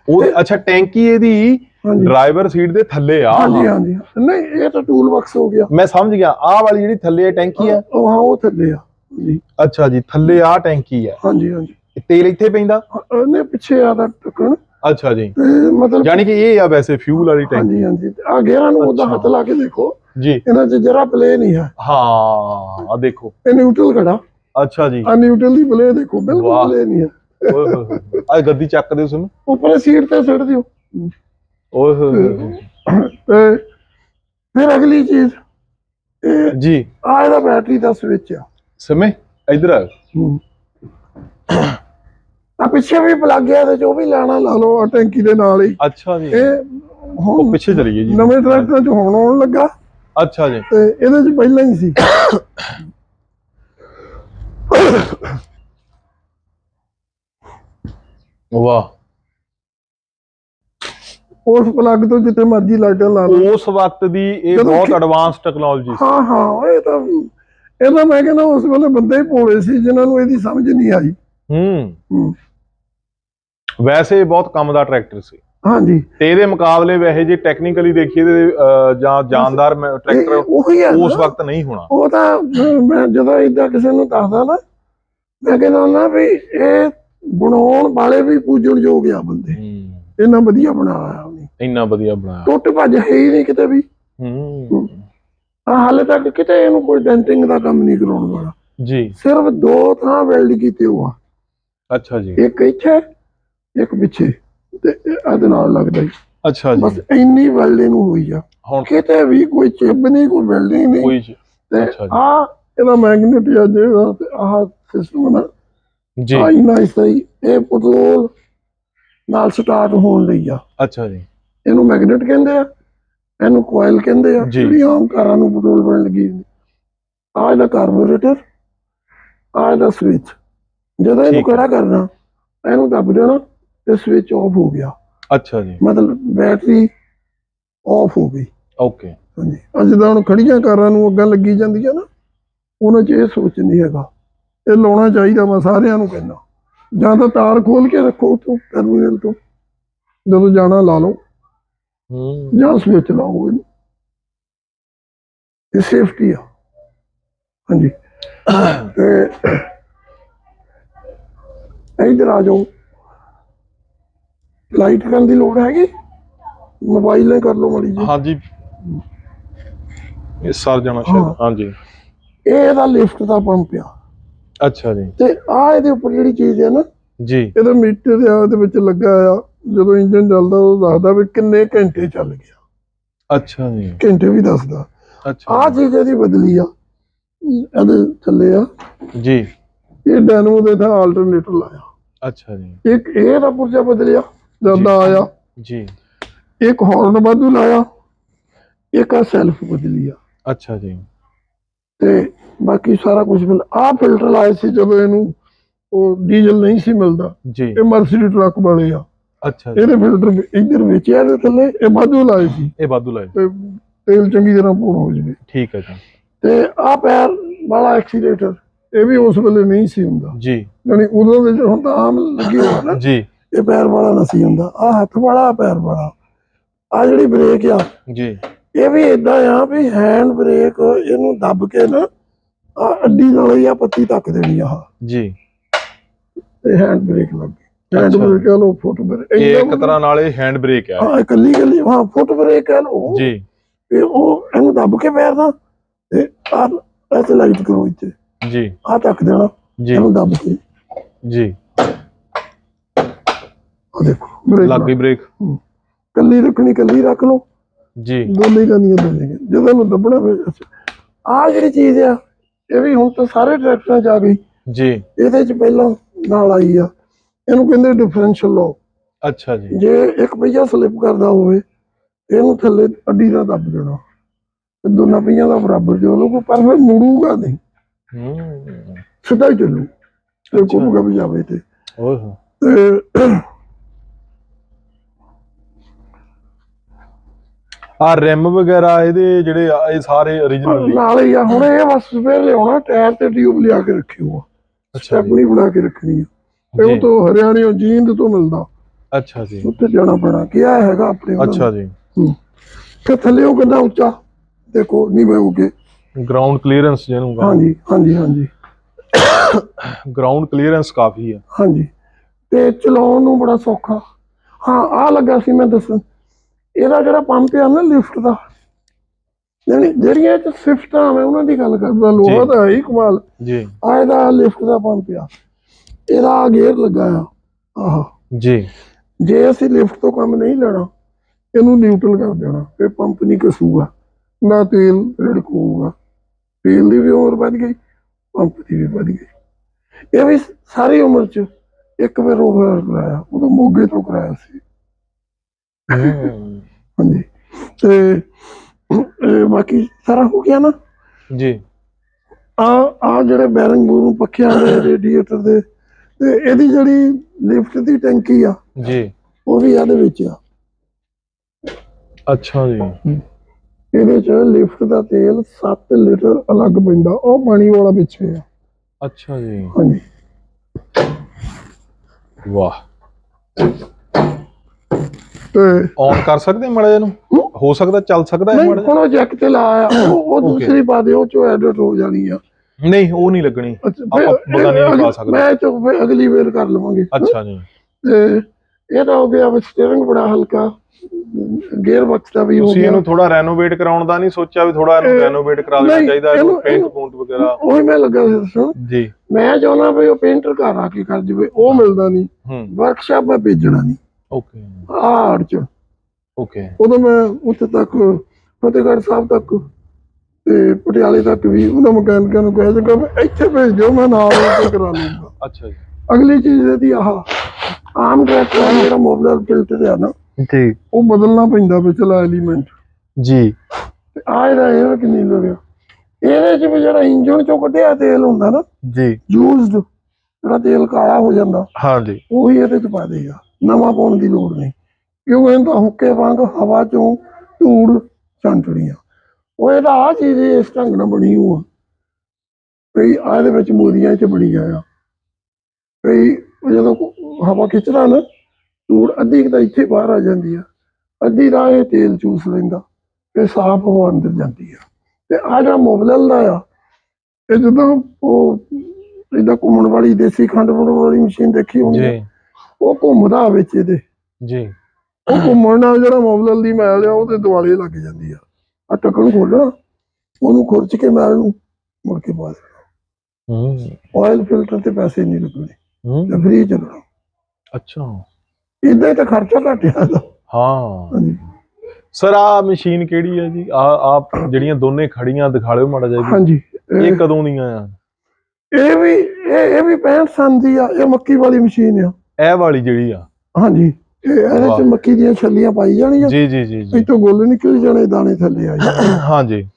[SPEAKER 2] ਉਹ ਅੱਛਾ ਟੈਂਕੀ ਇਹਦੀ
[SPEAKER 1] ਹਾਂਜੀ।
[SPEAKER 2] ਡਰਾਈਵਰ ਸੀਟ ਦੇ ਥੱਲੇ ਆ।
[SPEAKER 1] ਹਾਂਜੀ ਹਾਂਜੀ। ਨਹੀਂ ਇਹ ਤਾਂ ਟੂਲ ਬਾਕਸ ਹੋ ਗਿਆ।
[SPEAKER 2] ਮੈਂ ਸਮਝ ਗਿਆ। ਆਹ ਵਾਲੀ ਜਿਹੜੀ ਥੱਲੇ ਟੈਂਕੀ ਆ?
[SPEAKER 1] ਉਹ ਹਾਂ ਉਹ ਥੱਲੇ ਆ। ਜੀ।
[SPEAKER 2] ਅੱਛਾ ਜੀ ਥੱਲੇ ਆ ਟੈਂਕੀ ਆ।
[SPEAKER 1] ਹਾਂਜੀ ਹਾਂਜੀ।
[SPEAKER 2] ਤੇਲ ਇੱਥੇ ਪੈਂਦਾ?
[SPEAKER 1] ਉਹਨੇ ਪਿੱਛੇ ਆਦਾ ਟੱਕਣ।
[SPEAKER 2] ਅੱਛਾ ਜੀ।
[SPEAKER 1] ਤੇ ਮਤਲਬ
[SPEAKER 2] ਯਾਨੀ ਕਿ ਇਹ ਆ ਵੈਸੇ ਫਿਊਲ ਵਾਲੀ ਟੈਂਕੀ।
[SPEAKER 1] ਹਾਂਜੀ। ਹਾਂਜੀ ਆ ਗੇਰਾਂ ਨੂੰ ਉਹਦਾ। ਹੱਥ ਲਾ ਕੇ ਦੇਖੋ।
[SPEAKER 2] ਜੀ।
[SPEAKER 1] ਇਹਨਾਂ 'ਚ ਜਰਾ ਪਲੇ ਨਹੀਂ ਹੈ
[SPEAKER 2] ਹਾਂ ਆ ਦੇਖੋ।
[SPEAKER 1] ਇਹ ਨਿਊਟਰਲ ਖੜਾ।
[SPEAKER 2] ਅੱਛਾ ਜੀ।
[SPEAKER 1] ਆ ਨਿਊਟਰਲ ਦੀ ਪਲੇ ਦੇਖੋ। ਬਿਲਕੁਲ ਪਲੇ ਨਹੀਂ ਹੈ
[SPEAKER 2] ਓਏ ਹੋਏ ਆ ਗੱਦੀ ਚੱਕ ਦਿਓ ਸੁਣ
[SPEAKER 1] ਉੱਪਰ ਸੀਟ ਤੇ ਸਿੱਟ ਦਿਓ।
[SPEAKER 2] ਓਏ ਹੋਏ
[SPEAKER 1] ਤੇ ਫਿਰ ਅਗਲੀ ਚੀਜ਼ ਇਹ
[SPEAKER 2] ਜੀ।
[SPEAKER 1] ਆ ਇਹਦਾ ਬੈਟਰੀ ਦਾ ਸਵਿਚ ਆ।
[SPEAKER 2] ਸਮੇਂ ਇਧਰ ਆ।
[SPEAKER 1] ਆ ਪਿੱਛੇ ਵੀ ਪਲੱਗ ਆ ਤੇ ਜੋ ਵੀ ਲੈਣਾ ਲਾ ਲਓ ਆ ਟੈਂਕੀ ਦੇ ਨਾਲ ਹੀ।
[SPEAKER 2] ਅੱਛਾ ਜੀ।
[SPEAKER 1] ਇਹ
[SPEAKER 2] ਉਹ ਪਿੱਛੇ ਚਲੀਏ ਜੀ।
[SPEAKER 1] ਨਵੇਂ ਟਰੈਕਟਰਾਂ 'ਚ ਹੁਣ ਆਉਣ ਲੱਗਾ।
[SPEAKER 2] ਅੱਛਾ ਜੀ।
[SPEAKER 1] ਤੇ ਇਹਦੇ 'ਚ ਪਹਿਲਾਂ ਹੀ ਸੀ।
[SPEAKER 2] ਵਾਹ।
[SPEAKER 1] ਉਸ ਪਲੱਗ ਤੋਂ ਜਿੱਥੇ ਮਰਜ਼ੀ ਲਾਈਟਾਂ ਲਾ ਲਓ।
[SPEAKER 2] ਉਸ ਵਕਤ ਦੀ ਇਹ
[SPEAKER 1] ਜਦੋਂ
[SPEAKER 2] ਬਹੁਤ
[SPEAKER 1] ਕਿ-
[SPEAKER 2] ਐਡਵਾਂਸ ਟੈਕਨੋਲੋਜੀ ਸੀ।
[SPEAKER 1] ਹਾਂ ਹਾਂ ਇਹ ਤਾਂ ਇਹ ਤਾਂ ਮੈਂ ਕਹਿੰਦਾ ਉਸ ਵੇਲੇ ਬੰਦੇ ਹੀ ਭੋਲੇ ਸੀ ਜਿਨ੍ਹਾਂ ਨੂੰ ਇਹਦੀ ਸਮਝ ਨਹੀਂ ਆਈ।
[SPEAKER 2] ਹੂੰ।
[SPEAKER 1] ਹੂੰ।
[SPEAKER 2] ਵੈਸੇ ਇਹ ਬਹੁਤ ਕੰਮ ਦਾ ਟਰੈਕਟਰ ਸੀ।
[SPEAKER 1] ਹਾਂਜੀ।
[SPEAKER 2] ਤੇ ਇਹਦੇ ਮੁਕਾਬਲੇ ਵੈਸੇ ਜੇ ਟੈਕਨੀਕਲੀ ਦੇਖੀਏ ਤੇ ਅਹ, ਜਾਂ ਜਾਨਦਾਰ ਮੈਂ- ਟਰੈਕਟਰ
[SPEAKER 1] ਉਹੀ
[SPEAKER 2] ਉਸ। ਵਕਤ ਨਹੀਂ ਹੋਣਾ।
[SPEAKER 1] ਉਹ ਤਾਂ ਮੈਂ- ਮੈਂ ਜਦੋਂ ਇਦਾਂ ਕਿਸੇ ਨੂੰ ਦੱਸਦਾ ਨਾ ਮੈਂ ਕਹਿੰਦਾ ਨਾ ਵੀ ਇਹ ਬਣਾਉਣ ਵਾਲੇ ਵੀ ਪੂਜਣ ਯੋਗ ਆ ਬੰਦੇ। ਇੰਨਾ ਵਧੀਆ ਬਣਾਇਆ ਉਹਨੇ।
[SPEAKER 2] ਇੰਨਾ ਵਧੀਆ ਬਣਾਇਆ।
[SPEAKER 1] ਟੁੱਟ ਭੱਜ ਹੈ ਹੀ ਨਹੀਂ ਕਿਤੇ ਵੀ।
[SPEAKER 2] ਹੂੰ।
[SPEAKER 1] ਆ ਹਾਲੇ ਤੱਕ ਕਿਤੇ ਇਹਨੂੰ ਕੋਈ ਡੈਂਟਿੰਗ ਦਾ ਕੰਮ ਨਹੀਂ ਕਰਾਉਣ ਵਾਲਾ।
[SPEAKER 2] ਜੀ।
[SPEAKER 1] ਸਿਰਫ ਦੋ ਥਾਂ ਵੈਲਡ ਕੀਤੇ ਹੋਆ
[SPEAKER 2] ਅੱਛਾ ਜੀ।
[SPEAKER 1] ਇੱਕ ਇੱਥੇ ਇੱਕ ਪਿੱਛੇ। ਤੇ ਇਹਦੇ ਨਾਲ ਲੱਗਦਾ ਹੀ
[SPEAKER 2] ਅੱਛਾ
[SPEAKER 1] ਬਸ
[SPEAKER 2] ਜੀ
[SPEAKER 1] ਇੰਨੀ ਵੈਲਡ ਇਹਨੂੰ ਹੋਈ ਆ।
[SPEAKER 2] ਹੁਣ
[SPEAKER 1] ਕਿਤੇ ਵੀ ਕੋਈ ਚਿੱਬ ਨਹੀਂ ਕੋਈ ਵੈਲਡਿੰਗ ਨਹੀਂ।
[SPEAKER 2] ਕੋਈ
[SPEAKER 1] ਤੇ
[SPEAKER 2] ਜੀ।
[SPEAKER 1] ਆ ਇਹਦਾ ਮੈਗਨੇਟ ਆ ਜਿਹੜਾ ਤੇ ਆਹ ਸਿਸਟਮ ਨਾ
[SPEAKER 2] ਜੀ।
[SPEAKER 1] ਆਈ ਨਾਈਸ ਸਹੀ ਇਹ ਪੈਟਰੋਲ ਨਾਲ ਸਟਾਰਟ ਹੋਣ ਲਈ ਆ।
[SPEAKER 2] ਅੱਛਾ ਜੀ।
[SPEAKER 1] ਇਹਨੂੰ ਮੈਗਨੇਟ ਕਹਿੰਦੇ ਆ ਇਹਨੂੰ ਕੋਇਲ ਕਹਿੰਦੇ ਆ
[SPEAKER 2] ਜੀ।
[SPEAKER 1] ਜਿਹੜੀ ਆਮ ਕਾਰਾਂ ਨੂੰ ਪੈਟਰੋਲ ਬਣਨ ਲੱਗੀ ਆ ਇਹਦਾ ਕਾਰਬੋਰੇਟਰ ਆ ਇਹਦਾ ਸਵਿਚ ਜਦੋਂ ਇਹਨੂੰ। ਖੜਾ ਕਰਨਾ ਇਹਨੂੰ ਦੱਬ ਦੇਣਾ ਤੇ ਸਵਿਚ ਆਫ ਹੋ ਗਿਆ।
[SPEAKER 2] ਅੱਛਾ ਜੀ।
[SPEAKER 1] ਮਤਲਬ ਬੈਟਰੀ ਆਫ ਹੋ ਗਈ।
[SPEAKER 2] ਓਕੇ
[SPEAKER 1] ਹਾਂਜੀ। ਅੱਜ ਤਾਂ ਹੁਣ ਖੜੀਆਂ ਕਾਰਾਂ ਨੂੰ ਅੱਗਾਂ ਲੱਗੀ ਜਾਂਦੀਆਂ ਨਾ ਉਹਨਾਂ 'ਚ ਇਹ ਸੋਚ ਨਹੀਂ ਹੈਗਾ। ਇਹ ਲਾਉਣਾ ਚਾਹੀਦਾ ਮੈਂ ਸਾਰਿਆਂ ਨੂੰ ਕਹਿੰਦਾ। ਜਾਂ ਤਾਂ ਤਾਰ ਖੋਲ ਕੇ ਰੱਖੋ ਉਤੋਂ ਟਰਮੀਨਲ ਤੋਂ। ਜਦੋਂ ਜਾਣਾ ਲਾ ਲਓ।
[SPEAKER 2] ਹੂੰ।
[SPEAKER 1] ਜਾਂ ਸਵਿਚ ਲਾਓ ਇਹਨੂੰ। ਇਹ ਸੇਫਟੀ ਆ। ਹਾਂਜੀ। ਤੇ ਇਧਰ ਆ ਜਾਓ। ਲਾਈਟ ਕਰਨ ਦੀ ਲੋੜ ਹੈਗੀ? ਮੋਬਾਈਲ ਨਾਲ ਕਰ ਲਓ ਮੜੀ ਜੀ
[SPEAKER 2] ਹਾਂਜੀ। ਇਹ ਸਰ ਜਾਣਾ ਸ਼ਾਇਦ।
[SPEAKER 1] ਹਾਂ।
[SPEAKER 2] ਹਾਂਜੀ।
[SPEAKER 1] ਇਹ ਇਹਦਾ ਲਿਫਟ ਦਾ ਪੰਪ ਆ।
[SPEAKER 2] ਅੱਛਾ ਜੀ।
[SPEAKER 1] ਤੇ ਆ ਇਹਦੇ ਉੱਪਰ ਜਿਹੜੀ ਚੀਜ਼ ਹੈ ਨਾ
[SPEAKER 2] ਜੀ।
[SPEAKER 1] ਇਹਦਾ ਮੀਟਰ ਆ ਉਹਦੇ ਵਿੱਚ ਲੱਗਾ ਆ। ਜਦੋਂ ਇੰਜਨ ਚੱਲਦਾ ਉਹ ਦੱਸਦਾ ਵੀ ਕਿੰਨੇ ਘੰਟੇ ਚੱਲ ਗਿਆ।
[SPEAKER 2] ਅੱਛਾ ਜੀ।
[SPEAKER 1] ਘੰਟੇ ਵੀ ਦੱਸਦਾ।
[SPEAKER 2] ਅੱਛਾ।
[SPEAKER 1] ਆ ਚੀਜ਼ ਇਹਦੀ ਬਦਲੀ ਆ। ਇਹਦੇ ਥੱਲੇ ਆ।
[SPEAKER 2] ਜੀ।
[SPEAKER 1] ਇਹ ਡੈਨਮੋ ਦੇ ਥਾਂ ਆਲਟਰਨੇਟਰ ਲਾਇਆ।
[SPEAKER 2] ਅੱਛਾ ਜੀ।
[SPEAKER 1] ਇੱਕ ਇਹ ਦਾ ਪੁਰਜਾ ਬਦਲਿਆ। ਜਾਂਦਾ ਆਇਆ।
[SPEAKER 2] ਜੀ।
[SPEAKER 1] ਇੱਕ ਹਾਰਨ ਵਾਧੂ ਲਾਇਆ ਇੱਕ ਆ ਸੈਲਫ ਬਦਲੀ ਆ।
[SPEAKER 2] ਅੱਛਾ ਜੀ।
[SPEAKER 1] ਤੇ ਬਾਕੀ ਸਾਰਾ ਕੁਝ ਮਿਲ ਆ ਫਿਲਟਰ ਲਾਏ ਸੀ ਜਦੋਂ ਇਹਨੂੰ ਉਹ ਡੀਜ਼ਲ ਨਹੀਂ ਸੀ ਮਿਲਦਾ
[SPEAKER 2] ਜੀ।
[SPEAKER 1] ਇਹ ਮਰਸੀਡੀ ਟਰੱਕ ਵਾਲੇ ਆ।
[SPEAKER 2] ਅੱਛਾ
[SPEAKER 1] ਇਹਦੇ ਫਿਲਟਰ ਇੱਧਰ ਵੇਚਿਆ ਇਹਦੇ ਥੱਲੇ ਇਹ ਵਾਧੂ ਲਾਏ ਸੀ।
[SPEAKER 2] ਇਹ ਵਾਧੂ ਲਾਏ।
[SPEAKER 1] ਤੇ ਤੇਲ ਚੰਗੀ ਤਰ੍ਹਾਂ ਪੂਰਾ ਹੋ ਜਵੇ।
[SPEAKER 2] ਠੀਕ ਹੈ ਜੀ।
[SPEAKER 1] ਤੇ ਆ ਪੈਰ ਵਾਲਾ ਐਕਸੀਲੇਟਰ ਇਹ ਵੀ ਉਸ ਵੇਲੇ ਨਹੀਂ ਸੀ ਹੁੰਦਾ।
[SPEAKER 2] ਜੀ।
[SPEAKER 1] ਯਾਨੀ ਉਦੋਂ ਦੇ ਹੁਣ ਤਾਂ ਆਮ ਲੱਗੀ ਨਾ।
[SPEAKER 2] ਜੀ।
[SPEAKER 1] ਇਹ ਪੈਰ ਵਾਲਾ ਨਹੀਂ ਸੀ ਹੁੰਦਾ। ਆ ਹੱਥ ਵਾਲਾ ਪੈਰ ਵਾਲਾ। ਆ ਜਿਹੜੀ ਬ੍ਰੇਕ ਆ
[SPEAKER 2] ਜੀ।
[SPEAKER 1] ਇਹ ਵੀ ਇਦਾਂ ਆ ਵੀ ਹੈਂਡ ਬ੍ਰੇਕ ਇਹਨੂੰ ਦੱਬ ਕੇ ਨਾ ਆ ਅੱਡੀ ਨਾਲ ਹੀ ਆ ਪੱਤੀ ਤੱਕ ਦੇਣੀ ਆ
[SPEAKER 2] ਜੀ।
[SPEAKER 1] ਤੇ ਹੈਂਡ ਬ੍ਰੇਕ ਲੱਗ ਗਈ। ਹੈਂਡ। ਬ੍ਰੇਕ ਕਹ ਲੋ ਫੁੱਟ ਬ੍ਰੇਕ
[SPEAKER 2] ਇਹ ਇੱਕ ਤਰ੍ਹਾਂ ਨਾਲ ਇਹ ਹੈਂਡ ਬ੍ਰੇਕ ਹੈ
[SPEAKER 1] ਹਾਂ ਇਕੱਲੀ ਇਕੱਲੀ ਹਾਂ ਫੁੱਟ ਬ੍ਰੇਕ ਕਹ ਲੋ
[SPEAKER 2] ਜੀ।
[SPEAKER 1] ਤੇ ਉਹ ਇਹਨੂੰ ਦੱਬ ਕੇ ਪੈਰ ਦਾ ਤੇ ਆ ਐਸੇ ਲਾਈਟ ਕਰੋ ਇੱਥੇ।
[SPEAKER 2] ਜੀ।
[SPEAKER 1] ਆ ਤੱਕ ਦੇਣਾ।
[SPEAKER 2] ਜੀ।
[SPEAKER 1] ਇਹਨੂੰ ਦੱਬ ਕੇ।
[SPEAKER 2] ਜੀ।
[SPEAKER 1] ਆ ਦੇਖੋ ਬ੍ਰੇਕ
[SPEAKER 2] ਲੱਗ ਗਈ ਬ੍ਰੇਕ
[SPEAKER 1] ਕੱਲੀ ਰੱਖਣੀ ਕੱਲੀ ਰੱਖ ਲਓ।
[SPEAKER 2] ਜੀ।
[SPEAKER 1] ਦੋਨੇ ਕਰਨੀਆਂ ਦੋਨੇ ਜਦੋਂ ਇਹਨੂੰ ਦੱਬਣਾ ਆ ਜਿਹੜੀ ਚੀਜ਼ ਆ ਇਹ ਵੀ ਹੁਣ ਤਾਂ ਸਾਰੇ ਟਰੈਕਟਰਾਂ 'ਚ ਆ ਗਈ।
[SPEAKER 2] ਜੀ।
[SPEAKER 1] ਇਹਦੇ 'ਚ ਪਹਿਲਾਂ ਨਾਲ ਆਈ ਆ। ਇਹਨੂੰ ਕਹਿੰਦੇ ਡਿਫਰੈਂਸ਼ੀਅਲ ਲੋ
[SPEAKER 2] ਅੱਛਾ ਜੀ।
[SPEAKER 1] ਜੇ ਇੱਕ ਪਹੀਆ ਸਲਿੱਪ ਕਰਦਾ ਹੋਵੇ ਇਹਨੂੰ ਥੱਲੇ ਅੱਡੀ ਨਾਲ ਦੱਬ ਦੇਣਾ। ਤੇ ਦੋਨਾਂ ਪਹੀਆਂ ਦਾ ਬਰਾਬਰ ਜੋ ਲੋਕ ਪਰ ਫਿਰ ਮੁੜੂਗਾ ਨਹੀਂ।
[SPEAKER 2] ਹੂੰ।
[SPEAKER 1] ਸਿੱਧਾ ਹੀ ਚੱਲੂ। ਤੇ ਕੋਮਗਾ ਵੀ ਜਾਵੇ ਤੇ।
[SPEAKER 2] ਓਏ ਹੋ ਆ ਰਿਮ ਵਗੈਰਾ ਇਹਦੇ ਜਿਹੜੇ ਆ, ਇਹ ਸਾਰੇ origignal
[SPEAKER 1] ਨਾਲ ਹੀ ਆ ਹੁਣ ਇਹ ਬਸ ਸਵੇਰ ਲਿਆਉਣਾ ਟਾਇਰ ਤੇ ਟਿਊਬ ਲਿਆ ਕੇ ਰੱਖਿਓ
[SPEAKER 2] ਅੱਛਾ ਜੀ।
[SPEAKER 1] ਸਟੈਪਨੀ ਬਣਾ ਕੇ ਰੱਖਣੀ ਆ। ਤੇ ਉਹ
[SPEAKER 2] ਜੀ।
[SPEAKER 1] ਤੋਂ ਹਰਿਆਣਿਓਂ ਜੀਂਦ ਤੋਂ ਮਿਲਦਾ।
[SPEAKER 2] ਅੱਛਾ ਜੀ।
[SPEAKER 1] ਉੱਥੇ ਜਾਣਾ ਪੈਣਾ। ਕਿਹਾ ਹੈਗਾ ਆਪਣੇ ਉਹਨਾਂ
[SPEAKER 2] ਅੱਛਾ ਜੀ।
[SPEAKER 1] ਨੂੰ। ਤੇ ਥੱਲੇ ਉਹ ਕਿੰਨਾ ਉੱਚਾ। ਦੇਖੋ ਨਹੀਂ ਬਹੂਗੇ
[SPEAKER 2] ਗਰਾਊਂਡ ਕਲੀਅਰੈਂਸ ਜਿਹਨੂੰ
[SPEAKER 1] ਹਾਂਜੀ ਹਾਂਜੀ ਹਾਂਜੀ।
[SPEAKER 2] ਗਰਾਊਂਡ ਕਲੀਅਰੈਂਸ ਕਾਫੀ ਆ।
[SPEAKER 1] ਹਾਂਜੀ। ਤੇ ਚਲਾਉਣ ਨੂੰ ਬੜਾ ਸੌਖਾ। ਹਾਂ ਆ ਲੱਗਾ ਸੀ ਮੈਂ ਦੱਸਣ ਇਹਦਾ ਜਿਹੜਾ ਪੰਪ ਆ ਨਾ ਲਿਫਟ ਦਾ ਯਾਨੀ ਜਿਹੜੀਆਂ ਇਹ ਚ ਸਿਫਟਾਂ ਮੈਂ ਉਹਨਾਂ ਦੀ ਗੱਲ ਕਰਦਾ ਲੋਹਾ। ਦਾ ਹੈ ਕਮਾਲ।
[SPEAKER 2] ਜੀ।
[SPEAKER 1] ਆ ਇਹਦਾ ਲਿਫਟ ਦਾ ਪੰਪ ਆ। ਇਹਦਾ ਗੇਅਰ ਲੱਗਾ ਆ ਆਹ।
[SPEAKER 2] ਜੀ।
[SPEAKER 1] ਜੇ ਅਸੀਂ ਲਿਫਟ ਤੋਂ ਕੰਮ ਨਹੀਂ ਲੈਣਾ ਇਹਨੂੰ ਨਿਊਟਰਲ ਕਰ ਦੇਣਾ ਇਹ ਪੰਪ ਨਹੀਂ ਕਸੂਗਾ ਨਾ ਤੇਲ ਰੜਕੂਗਾ ਤੇਲ ਦੀ ਵੀ ਉਮਰ ਵੱਧ ਗਈ ਪੰਪ ਦੀ ਵੀ ਵੱਧ ਗਈ। ਇਹ ਵੀ ਸਾਰੀ ਉਮਰ ਚ ਇੱਕ ਵਾਰ ਉਹ ਕਰਾਇਆ ਉਦੋਂ ਮੋਗੇ ਤੋਂ ਕਰਾਇਆ ਸੀ। ਹਾਂਜੀ। ਤੇ ਇਹ ਬਾਕੀ ਸਾਰਾ ਹੋ ਗਿਆ ਨਾ?
[SPEAKER 2] ਜੀ।
[SPEAKER 1] ਆ ਆ ਜਿਹੜੇ ਬੈਰਿੰਗ ਬੂਰੂ ਪੱਖਿਆਂ ਦੇ ਰੇਡੀਏਟਰ ਦੇ ਤੇ ਇਹਦੀ ਜਿਹੜੀ ਲਿਫਟ ਦੀ ਟੈਂਕੀ ਆ
[SPEAKER 2] ਜੀ।
[SPEAKER 1] ਉਹ ਵੀ ਇਹਦੇ ਵਿੱਚ ਆ।
[SPEAKER 2] ਅੱਛਾ ਜੀ।
[SPEAKER 1] ਇਹਦੇ ਚ ਲਿਫਟ ਦਾ ਤੇਲ 7 ਲੀਟਰ ਅਲੱਗ ਪੈਂਦਾ ਉਹ ਪਾਣੀ ਵਾਲਾ ਪਿੱਛੇ ਆ।
[SPEAKER 2] ਅੱਛਾ ਜੀ।
[SPEAKER 1] ਹਾਂਜੀ।
[SPEAKER 2] ਵਾਹ।
[SPEAKER 1] ਤੇ
[SPEAKER 2] ਔਨ ਕਰ ਸਕਦੇ ਮੜਾ ਇਹਨੂੰ? ਹੋ? ਸਕਦਾ ਚੱਲ ਸਕਦਾ ਹੈ
[SPEAKER 1] ਨਹੀਂ
[SPEAKER 2] ਮੜਾ
[SPEAKER 1] ਹੁਣ ਉਹ ਜੈਕ ਤੇ ਲਾਇਆ ਉਹ ਦੂਸਰੀ ਪਾ ਦੇ ਉਹ ਚੋਂ ਐਡਿਟ ਹੋ ਜਾਣੀ ਆ।
[SPEAKER 2] ਨਹੀਂ ਉਹ ਨਹੀਂ ਲੱਗਣੀ।
[SPEAKER 1] ਅੱਛਾ,
[SPEAKER 2] ਆਪਾਂ
[SPEAKER 1] ਫਿਰ
[SPEAKER 2] ਬਗਾਨੀ ਨਹੀਂ
[SPEAKER 1] ਅਗਲੀ-
[SPEAKER 2] ਪਾ ਸਕਦੇ।
[SPEAKER 1] ਮੈਂ ਫਿਰ ਅਗਲੀ ਵੇਰ ਕਰ ਲਵਾਂਗੇ।
[SPEAKER 2] ਅੱਛਾ ਜੀ।
[SPEAKER 1] ਤੇ ਇਹਦਾ ਹੋ ਗਿਆ ਸਟੀਅਰਿੰਗ ਬੜਾ ਹਲਕਾ। ਗੇਅਰ ਬਕਸ ਦਾ ਵੀ ਹੋ
[SPEAKER 2] ਤੁਸੀਂ
[SPEAKER 1] ਗਿਆ।
[SPEAKER 2] ਇਹਨੂੰ ਥੋੜਾ ਰੈਨੋਵੇਟ ਕਰਾਉਣ ਦਾ ਨਹੀਂ ਸੋਚਿਆ ਵੀ ਥੋੜਾ ਇਹਨੂੰ
[SPEAKER 1] ਇਹ-
[SPEAKER 2] ਰੈਨੋਵੇਟ ਕਰਾ ਦੇਣਾ
[SPEAKER 1] ਨਹੀਂ,
[SPEAKER 2] ਚਾਹੀਦਾ ਇਹਨੂੰ
[SPEAKER 1] ਇਹਨੂੰ-
[SPEAKER 2] ਪੇਂਟ ਪੂੰਟ ਵਗੈਰਾ।
[SPEAKER 1] ਉਹੀ ਮੈਂ ਲੱਗਾ ਸੀ ਦੱਸਣ
[SPEAKER 2] ਜੀ।
[SPEAKER 1] ਮੈਂ ਚਾਹੁੰਦਾ ਵੀ ਉਹ ਪੇਂਟਰ ਘਰ ਆ ਕੇ ਕਰ ਜਵੇ ਉਹ ਮਿਲਦਾ ਨਹੀਂ।
[SPEAKER 2] ਹੂੰ।
[SPEAKER 1] ਵਰਕਸ਼ਾਪ ਮੈਂ ਭੇਜਣਾ ਨਹੀਂ।
[SPEAKER 2] ਓਕੇ
[SPEAKER 1] ਆੜ ਚ।
[SPEAKER 2] ਓਕੇ
[SPEAKER 1] ਉਦੋਂ ਮੈਂ ਉੱਥੇ ਤੱਕ ਫਤਿਹਗੜ੍ਹ ਸਾਹਿਬ ਤੱਕ ਤੇ ਪਟਿਆਲੇ ਤੱਕ ਵੀ ਉਹਨਾਂ ਮਕੈਨਿਕਾਂ ਨੂੰ ਕਹਿ ਚੁੱਕਾ ਵੀ ਇੱਥੇ ਭੇਜ ਦਿਓ ਮੈਂ ਨਾਲ ਉਹ ਤੇ ਕਰਾ ਲੂੰਗਾ।
[SPEAKER 2] ਅੱਛਾ ਜੀ।
[SPEAKER 1] ਅਗਲੀ ਚੀਜ਼ ਇਹਦੀ ਆਹ ਆਮ ਟਰੈਕਟਰ ਦਾ ਜਿਹੜਾ ਮੋਬਲਰ ਫਿਲਟਰ ਆ ਨਾ
[SPEAKER 2] ਜੀ।
[SPEAKER 1] ਉਹ ਬਦਲਣਾ ਪੈਂਦਾ ਪਿਛਲਾ ਐਲੀਮੈਂਟ
[SPEAKER 2] ਜੀ।
[SPEAKER 1] ਤੇ ਆ ਇਹਦਾ 에ਅਰ ਕਿੰਨੀ ਲੱਗਿਆ ਇਹਦੇ ਚ ਵੀ ਜਿਹੜਾ ਇੰਜਨ ਚੋਂ ਕੱਢਿਆ ਤੇਲ ਹੁੰਦਾ ਨਾ
[SPEAKER 2] ਜੀ।
[SPEAKER 1] ਯੂਜ਼ਡ ਜਿਹੜਾ ਤੇਲ ਕਾਲਾ ਹੋ ਜਾਂਦਾ
[SPEAKER 2] ਹਾਂ ਜੀ।
[SPEAKER 1] ਉਹੀ ਇਹਦੇ ਚ ਪਾ ਦੇਗਾ। ਨਵਾਂ ਪਾਉਣ ਦੀ ਲੋੜ ਨਹੀਂ। ਕਿਉਂਕਿ ਇਹਨੂੰ ਹੁੱਕੇ ਵਾਂਗ ਹਵਾ ਚੋਂ ਧੂੜ ਚੰਟਣੀ ਉਹ ਇਹਦਾ ਆ ਚੀਜ਼ ਇਸ ਢੰਗ ਨਾਲ ਬਣੀ ਹੋਆ ਕਈ ਆ ਵਿੱਚ ਮੋਰੀਆਂ ਚ ਬਣੀ ਆ। ਕਈ ਜਦੋਂ ਹਵਾ ਖਿੱਚਦਾ ਨਾ ਧੂੜ ਅੱਧੀ ਕੁ ਤਾਂ ਇੱਥੇ ਬਾਹਰ ਆ ਜਾਂਦੀ ਆ। ਅੱਧੀ ਰਾਹ ਇਹ ਤੇਲ ਚੂਸ ਲੈਂਦਾ ਇਹ ਸਾਫ਼ ਹਵਾ ਅੰਦਰ ਜਾਂਦੀ ਆ। ਤੇ ਆ ਜਿਹੜਾ ਮੋਬਲਲ ਦਾ ਆ ਇਹ ਜਦੋਂ ਉਹ ਇਹਦਾ ਘੁੰਮਣ ਵਾਲੀ ਦੇਸੀ ਖੰਡ ਬਣਾਉਣ ਵਾਲੀ ਮਸ਼ੀਨ ਦੇਖੀ ਹੋਣੀ ਆ, ਉਹ ਘੁੰਮਦਾ ਵਿੱਚ ਇਹਦੇ
[SPEAKER 2] ਜੀ।
[SPEAKER 1] ਉਹ ਘੁੰਮਣ ਨਾਲ ਜਿਹੜਾ ਮੋਬਲਲ ਦੀ ਮੈਲ ਆ ਉਹਦੇ ਦੁਆਲੇ ਲੱਗ ਜਾਂਦੀ ਆ। ਆ ਟੱਕਣ ਖੋਲਣਾ ਉਹਨੂੰ ਖੁਰਚ ਕੇ ਮੈਲ ਨੂੰ ਮੁੜ ਕੇ ਪਾ ਦੇਣਾ।
[SPEAKER 2] ਹੂੰ।
[SPEAKER 1] ਆਇਲ ਫਿਲਟਰ ਤੇ ਪੈਸੇ ਨਹੀਂ ਲੱਗਣੇ
[SPEAKER 2] ਹੂੰ।
[SPEAKER 1] ਤੇ ਫ੍ਰੀ ਚੱਲਣਾ
[SPEAKER 2] ਅੱਛਾ।
[SPEAKER 1] ਇਦਾਂ ਤਾਂ ਖਰਚਾ ਘਟਿਆ
[SPEAKER 2] ਹਾਂ। ਸਰ ਆ ਮਸ਼ੀਨ ਕਿਹੜੀ ਹੈ ਜੀ? ਆ ਆ ਜਿਹੜੀਆਂ ਦੋਨੇ ਖੜੀਆਂ ਦਿਖਾ ਲਿਓ ਮਾੜਾ ਜਿਹਾ
[SPEAKER 1] ਹਾਂਜੀ।
[SPEAKER 2] ਇਹ
[SPEAKER 1] ਇਹ
[SPEAKER 2] ਕਦੋਂ ਦੀਆਂ ਆ?
[SPEAKER 1] ਇਹ ਵੀ ਇਹ ਇਹ ਵੀ 65 ਸਨ ਦੀ ਆ ਇਹ ਮੱਕੀ ਵਾਲੀ ਮਸ਼ੀਨ ਆ।
[SPEAKER 2] ਇਹ ਵਾਲੀ ਜਿਹੜੀ ਆ।
[SPEAKER 1] ਹਾਂਜੀ। ਇਹ ਇਹਦੇ
[SPEAKER 2] ਵਾਹ।
[SPEAKER 1] ਚ ਮੱਕੀ ਦੀਆਂ ਛੱਲੀਆਂ ਪਾਈ ਜਾਣੀਆਂ?
[SPEAKER 2] ਜੀ ਜੀ ਜੀ ਜੀ।
[SPEAKER 1] ਇੱਥੋਂ ਗੋਲੇ ਨਿਕਲ ਜਾਣੇ ਦਾਣੇ ਥੱਲੇ ਆ ਜਾਣੇ।
[SPEAKER 2] ਹਾਂ ਜੀ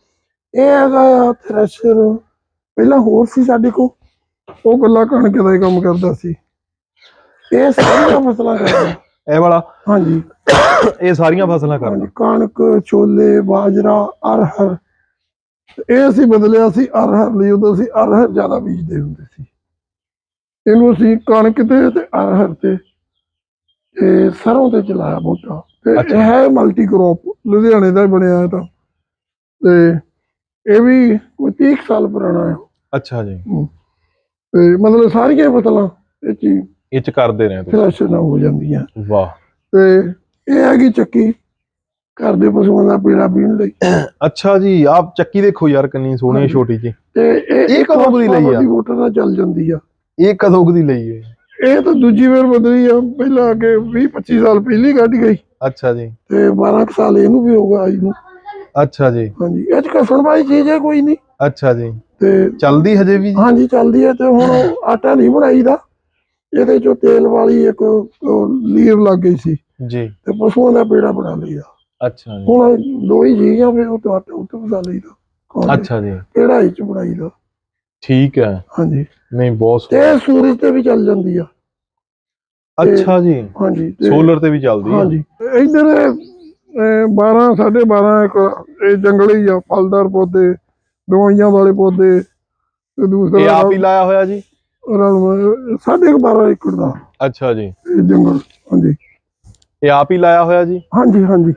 [SPEAKER 1] ਇਹ ਹੈਗਾ ਥ੍ਰੈਸ਼ਰ ਪਹਿਲਾਂ ਹੋਰ ਸੀ ਸਾਡੇ ਕੋਲ। ਉਹ ਗੱਲਾਂ ਕਣਕ ਦਾ ਹੀ ਕੰਮ ਕਰਦਾ ਸੀ। ਇਹ ਸਾਰੀਆਂ ਫਸਲਾਂ ਕਰਦਾ।
[SPEAKER 2] ਇਹ ਵਾਲਾ?
[SPEAKER 1] ਹਾਂਜੀ।
[SPEAKER 2] ਇਹ ਸਾਰੀਆਂ ਫਸਲਾਂ
[SPEAKER 1] ਹਾਂਜੀ
[SPEAKER 2] ਕਰਦਾ
[SPEAKER 1] ਕਣਕ ਛੋਲੇ ਬਾਜਰਾ ਅਰਹਰ। ਇਹ ਅਸੀਂ ਬਦਲਿਆ ਸੀ ਅਰਹਰ ਲਈ ਉਦੋਂ ਅਸੀਂ ਅਰਹਰ ਜ਼ਿਆਦਾ ਬੀਜਦੇ ਹੁੰਦੇ ਸੀ। ਇਹਨੂੰ ਅਸੀਂ ਕਣਕ ਤੇ ਤੇ ਅਰਹਰ ਤੇ ਤੇ ਸਰੋਂ ਤੇ ਚਲਾਇਆ ਬਹੁਤਾ ਤੇ। ਇਹ ਹੈ ਮਲਟੀ ਕ੍ਰੋਪ ਲੁਧਿਆਣੇ ਦਾ ਹੀ ਬਣਿਆ ਤਾਂ। ਤੇ ਇਹ ਵੀ ਕੋਈ 30 ਕੁ ਸਾਲ ਪੁਰਾਣਾ ਹੈ।
[SPEAKER 2] ਅੱਛਾ ਜੀ।
[SPEAKER 1] ਤੇ ਮਤਲਬ ਸਾਰੀਆਂ ਫਸਲਾਂ ਇਹ ਚ
[SPEAKER 2] ਇਹ ਚ ਕਰਦੇ ਰਹੇ ਤੁਸੀਂ?
[SPEAKER 1] ਫਲੈਸ਼ ਨਾ ਹੋ ਜਾਂਦੀਆਂ।
[SPEAKER 2] ਵਾਹ।
[SPEAKER 1] ਤੇ ਇਹ ਹੈਗੀ ਚੱਕੀ ਘਰ ਦੇ ਪਸ਼ੂਆਂ ਦਾ ਪੀੜਾ ਪੀਣ ਲਈ।
[SPEAKER 2] ਅੱਛਾ ਜੀ ਆਪ ਚੱਕੀ ਦੇਖੋ ਯਾਰ ਕਿੰਨੀ ਸੋਹਣੀ। ਛੋਟੀ ਜੀ
[SPEAKER 1] ਤੇ ਇਹ
[SPEAKER 2] ਕਦੋਂ ਦੀ ਲਈ ਆ?
[SPEAKER 1] ਮੋਟਰ ਨਾਲ ਚੱਲ ਜਾਂਦੀ ਆ।
[SPEAKER 2] ਇਹ ਕਦੋਂ ਕੁ ਦੀ ਲਈ ਹੈ
[SPEAKER 1] ਇਹ ਤਾਂ ਦੂਜੀ ਵਾਰ ਬਦਲੀ ਆ ਪਹਿਲਾਂ ਅੱਗੇ 20 25 ਸਾਲ ਪਹਿਲੀ ਕੱਢ ਗਈ।
[SPEAKER 2] ਅੱਛਾ ਜੀ।
[SPEAKER 1] ਤੇ 12 ਕੁ ਸਾਲ ਇਹਨੂੰ ਵੀ ਹੋਗਾ ਆਈ ਨੂੰ।
[SPEAKER 2] ਅੱਛਾ ਜੀ।
[SPEAKER 1] ਹਾਂਜੀ ਇਹ ਚ ਕਸਣ ਵਾਲੀ ਚੀਜ਼ ਹੈ ਕੋਈ ਨਹੀਂ।
[SPEAKER 2] ਅੱਛਾ ਜੀ।
[SPEAKER 1] ਤੇ
[SPEAKER 2] ਚੱਲਦੀ ਹਜੇ ਵੀ ਜੀ?
[SPEAKER 1] ਹਾਂਜੀ ਚੱਲਦੀ ਹੈ ਤੇ ਹੁਣ ਉਹ ਆਟਾ ਨਹੀਂ ਬਣਾਈਦਾ। ਇਹਦੇ ਚੋਂ ਤੇਲ ਵਾਲੀ ਇੱਕ ਲੀਰ ਲੱਗ ਗਈ ਸੀ।
[SPEAKER 2] ਜੀ।
[SPEAKER 1] ਤੇ ਪਸ਼ੂਆਂ ਦਾ ਪੀੜਾ ਬਣਾ ਲਈਦਾ।
[SPEAKER 2] ਅੱਛਾ ਜੀ।
[SPEAKER 1] ਹੁਣ ਦੋ ਹੀ ਜੀ ਆ ਫਿਰ ਉਹ ਤੋਂ ਆਟਾ ਉੱਤੇ ਫਸਾ ਲਈਦਾ।
[SPEAKER 2] ਅੱਛਾ ਜੀ।
[SPEAKER 1] ਕਿਹੜਾ ਹੀ ਚ ਬਣਾਈਦਾ।
[SPEAKER 2] ਠੀਕ ਹੈ।
[SPEAKER 1] ਹਾਂਜੀ।
[SPEAKER 2] ਨਹੀਂ ਬਹੁਤ
[SPEAKER 1] ਤੇ
[SPEAKER 2] ਸੋਹਣਾ।
[SPEAKER 1] ਇਹ ਸੂਰਜ ਤੇ ਵੀ ਚੱਲ ਜਾਂਦੀ ਆ।
[SPEAKER 2] ਅੱਛਾ ਜੀ।
[SPEAKER 1] ਹਾਂਜੀ ਤੇ-
[SPEAKER 2] ਸੋਲਰ ਤੇ ਵੀ ਚੱਲਦੀ ਹੈ
[SPEAKER 1] ਹਾਂਜੀ। ਇਧਰ 12 12.5 ਇੱਕ ਇਹ ਜੰਗਲੀ ਆ ਫਲਦਾਰ ਪੌਦੇ ਦਵਾਈਆਂ ਵਾਲੇ ਪੌਦੇ ਤੇ ਦੂਸਰਾ
[SPEAKER 2] ਇਹ ਆਪ ਹੀ ਲਾਇਆ ਹੋਇਆ ਜੀ?
[SPEAKER 1] ਰਲ- ਸਾਢੇ ਕੁ 12 ਏਕੜ ਦਾ।
[SPEAKER 2] ਅੱਛਾ ਜੀ।
[SPEAKER 1] ਇਹ ਜੰਗਲ ਹਾਂਜੀ।
[SPEAKER 2] ਇਹ ਆਪ ਹੀ ਲਾਇਆ ਹੋਇਆ ਜੀ?
[SPEAKER 1] ਹਾਂਜੀ ਹਾਂਜੀ।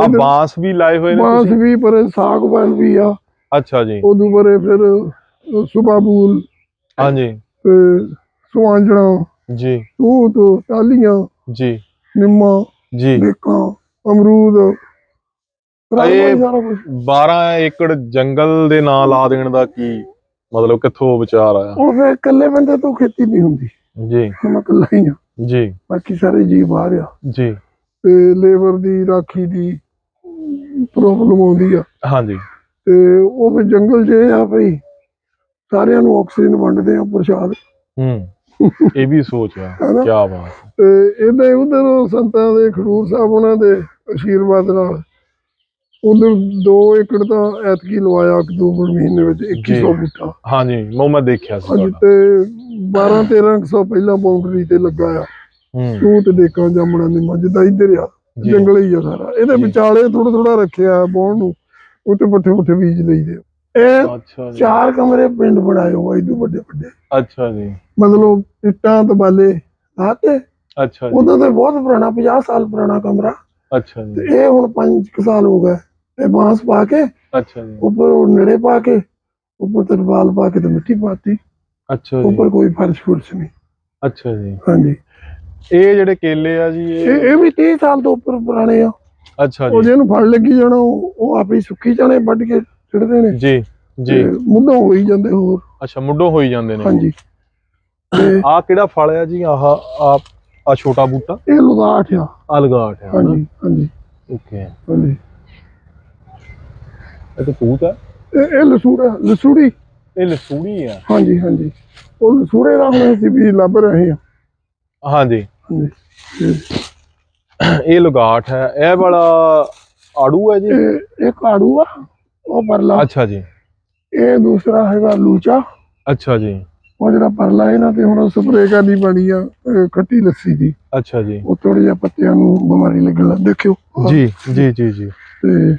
[SPEAKER 2] ਆ
[SPEAKER 1] ਇੱਧਰ
[SPEAKER 2] ਬਾਂਸ ਵੀ ਲਾਏ ਹੋਏ ਨੇ
[SPEAKER 1] ਬਾਂਸ
[SPEAKER 2] ਤੁਸੀਂ?
[SPEAKER 1] ਵੀ ਪਰੇ ਸਾਗਵਾਨ ਵੀ ਆ।
[SPEAKER 2] ਅੱਛਾ ਜੀ।
[SPEAKER 1] ਉਦੋਂ ਪਰੇ ਫਿਰ ਸੁਬਾਬੂਲ
[SPEAKER 2] ਹਾਂਜੀ।
[SPEAKER 1] ਤੇ ਸੁਆਂਜਣਾ
[SPEAKER 2] ਜੀ।
[SPEAKER 1] ਤੂਤ ਟਾਲੀਆਂ
[SPEAKER 2] ਜੀ।
[SPEAKER 1] ਨਿੰਮਾ
[SPEAKER 2] ਜੀ।
[SPEAKER 1] ਡੇਕਾਂ ਅਮਰੂਦ
[SPEAKER 2] ਇਹ-
[SPEAKER 1] ਸਾਰਾ ਕੁਝ
[SPEAKER 2] 12 ਏਕੜ ਜੰਗਲ ਦੇ ਨਾਂ ਲਾ ਦੇਣ ਦਾ ਕੀ ਮਤਲਬ ਕਿੱਥੋਂ ਵਿਚਾਰ ਆਇਆ?
[SPEAKER 1] ਉਹ ਫਿਰ ਇਕੱਲੇ ਬੰਦੇ ਤੋਂ ਖੇਤੀ ਨਹੀਂ ਹੁੰਦੀ।
[SPEAKER 2] ਜੀ।
[SPEAKER 1] ਮੈਂ ਇਕੱਲਾ ਹੀ ਆ
[SPEAKER 2] ਜੀ।
[SPEAKER 1] ਬਾਕੀ ਸਾਰੇ ਜੀ ਬਾਹਰ ਆ।
[SPEAKER 2] ਜੀ।
[SPEAKER 1] ਤੇ ਲੇਬਰ ਦੀ ਰਾਖੀ ਦੀ ਪ੍ਰੋਬਲਮ ਆਉਂਦੀ ਆ।
[SPEAKER 2] ਹਾਂਜੀ।
[SPEAKER 1] ਤੇ ਉਹ ਵੀ ਜੰਗਲ 'ਚ ਇਹ ਆ ਭਈ ਸਾਰਿਆਂ ਨੂੰ ਆਕਸੀਜਨ ਵੰਡਦੇ ਆ ਪ੍ਰਸ਼ਾਦ
[SPEAKER 2] ਹੂੰ ਇਹ ਵੀ ਸੋਚ ਆ
[SPEAKER 1] ਹਨਾ?
[SPEAKER 2] ਕੀ ਬਾਤ।
[SPEAKER 1] ਤੇ ਇਹਦੇ ਉਧਰ ਸੰਤਾਂ ਦੇ ਖਡੂਰ ਸਾਹਿਬ ਉਹਨਾਂ ਦੇ ਆਸ਼ੀਰਵਾਦ ਨਾਲ ਉਧਰ 2 ਏਕੜ ਤਾਂ ਐਤਕੀ ਲਵਾਇਆ ਅਕਤੂਬਰ ਮਹੀਨੇ ਵਿੱਚ 2100 ਬੂਟਾ
[SPEAKER 2] ਹਾਂਜੀ ਉਹ ਮੈਂ ਦੇਖਿਆ ਸੀ ਤੁਹਾਡਾ
[SPEAKER 1] ਤੇ 12 1300 ਪਹਿਲਾਂ ਬਾਉਂਡਰੀ ਤੇ ਲੱਗਾ ਆ
[SPEAKER 2] ਹੂੰ
[SPEAKER 1] ਤੇ ਦੇਖਾਂ ਜਾਮਣਾ ਨਿੰਮਾ ਜਿੱਦਾਂ ਇੱਧਰ ਆ
[SPEAKER 2] ਜੀ।
[SPEAKER 1] ਜੰਗਲ ਹੀ ਆ ਸਾਰਾ ਇਹਦੇ
[SPEAKER 2] ਜੀ।
[SPEAKER 1] ਵਿਚਾਲੇ ਥੋੜਾ ਥੋੜਾ ਰੱਖਿਆ ਬੌਣ ਨੂੰ ਉੱਤੇ ਪੱਠੇ ਪੁੱਠੇ ਬੀਜ ਲਈਦੇ ਆ। ਇਹ ਚਾਰ ਕਮਰੇ ਪਿੰਡ ਬਣਾਏ ਹੋਏ ਇਦੋਂ ਵੱਡੇ ਵੱਡੇ।
[SPEAKER 2] ਅੱਛਾ ਜੀ।
[SPEAKER 1] ਮਤਲਬ ਇੱਟਾਂ ਤਬਾਲੇ ਆਤੇ
[SPEAKER 2] ਅੱਛਾ ਜੀ।
[SPEAKER 1] ਉਦੋਂ ਤੇ ਬਹੁਤ ਪੁਰਾਣਾ 50 ਸਾਲ ਪੁਰਾਣਾ ਕਮਰਾ।
[SPEAKER 2] ਅੱਛਾ
[SPEAKER 1] ਤੇ ਇਹ ਹੁਣ 5 ਸਾਲ ਹੋ ਗਏ। ਇਹ ਬਾਂਸ ਪਾ ਕੇ
[SPEAKER 2] ਅੱਛਾ ਜੀ।
[SPEAKER 1] ਉੱਪਰ ਉਹ ਨੜੇ ਪਾ ਕੇ ਉੱਪਰ ਤਰਪਾਲ ਪਾ ਕੇ ਤੇ ਮਿੱਟੀ ਪਾਤੀ।
[SPEAKER 2] ਅੱਛਾ ਜੀ।
[SPEAKER 1] ਉੱਪਰ ਕੋਈ ਫਰਸ਼ ਫੁਰਸ਼ ਨਹੀਂ।
[SPEAKER 2] ਅੱਛਾ ਜੀ।
[SPEAKER 1] ਹਾਂਜੀ।
[SPEAKER 2] ਇਹ ਜਿਹੜੇ ਕੇਲੇ ਆ ਜੀ
[SPEAKER 1] ਇਹ
[SPEAKER 2] ਇਹ
[SPEAKER 1] ਵੀ 30 ਸਾਲ ਤੋਂ ਉੱਪਰ ਪੁਰਾਣੇ ਆ।
[SPEAKER 2] ਅੱਛਾ
[SPEAKER 1] ਉਹ
[SPEAKER 2] ਜੀ
[SPEAKER 1] ਜਿਹਨੂੰ ਫੜ ਲੱਗੀ ਜਾਣਾ ਉਹ ਉਹ ਆਪੇ ਸੁੱਕੀ ਜਾਣੇ ਵੱਢ ਕੇ ਛਿੜਦੇ ਨੇ?
[SPEAKER 2] ਜੀ ਜੀ।
[SPEAKER 1] ਮੁੱਢੋਂ ਹੋਈ ਜਾਂਦੇ ਹੋਰ।
[SPEAKER 2] ਅੱਛਾ ਮੁੱਢੋਂ ਹੋਈ ਜਾਂਦੇ ਨੇ।
[SPEAKER 1] ਹਾਂਜੀ।
[SPEAKER 2] ਆ ਕਿਹੜਾ ਫਲ ਆ ਜੀ? ਆਹ ਆ ਆ ਛੋਟਾ ਬੂਟਾ?
[SPEAKER 1] ਇਹ ਲਗਾਠ ਆ।
[SPEAKER 2] ਅਲਗਾਟ ਹੈ
[SPEAKER 1] ਹਾਂਜੀ ਹਾਂਜੀ।
[SPEAKER 2] ਓਕੇ।
[SPEAKER 1] ਹਾਂਜੀ।
[SPEAKER 2] ਇਹ ਤਾਂ ਤੂਤ ਹੈ
[SPEAKER 1] ਇਹ ਲਸੂੜਾ ਲਸੂੜੀ।
[SPEAKER 2] ਇਹ ਲਸੂੜੀ ਆ।
[SPEAKER 1] ਹਾਂਜੀ ਹਾਂਜੀ। ਉਹ ਲਸੂੜੇ ਦਾ ਹੁਣ ਅਸੀਂ ਵੀ ਲੱਭ ਰਹੇ ਹਾਂ
[SPEAKER 2] ਹਾਂਜੀ। ਇਹ ਲਗਾਟ ਹੈ। ਇਹ ਵਾਲਾ ਆੜੂ ਹੈ ਜੀ?
[SPEAKER 1] ਇਹ ਆੜੂ ਆ। ਉਹ ਪਰਲਾ।
[SPEAKER 2] ਅੱਛਾ ਜੀ।
[SPEAKER 1] ਇਹ ਦੂਸਰਾ ਹੈਗਾ ਲੂਚਾ।
[SPEAKER 2] ਅੱਛਾ ਜੀ।
[SPEAKER 1] ਉਹ ਜਿਹੜਾ ਪਰਲਾ ਹੈ ਨਾ ਤੇ ਹੁਣ ਸਪਰੇਅ ਕਰਨੀ ਬਣੀ ਆ ਅਹ ਖੱਟੀ ਲੱਸੀ ਦੀ।
[SPEAKER 2] ਅੱਛਾ ਜੀ।
[SPEAKER 1] ਉਹ ਥੋੜੇ ਜਿਹਾ ਪੱਤਿਆਂ ਨੂੰ ਬਿਮਾਰੀ ਲੱਗਣ ਲੱਗ ਦੇਖਿਓ।
[SPEAKER 2] ਜੀ ਜੀ ਜੀ ਜੀ।
[SPEAKER 1] ਤੇ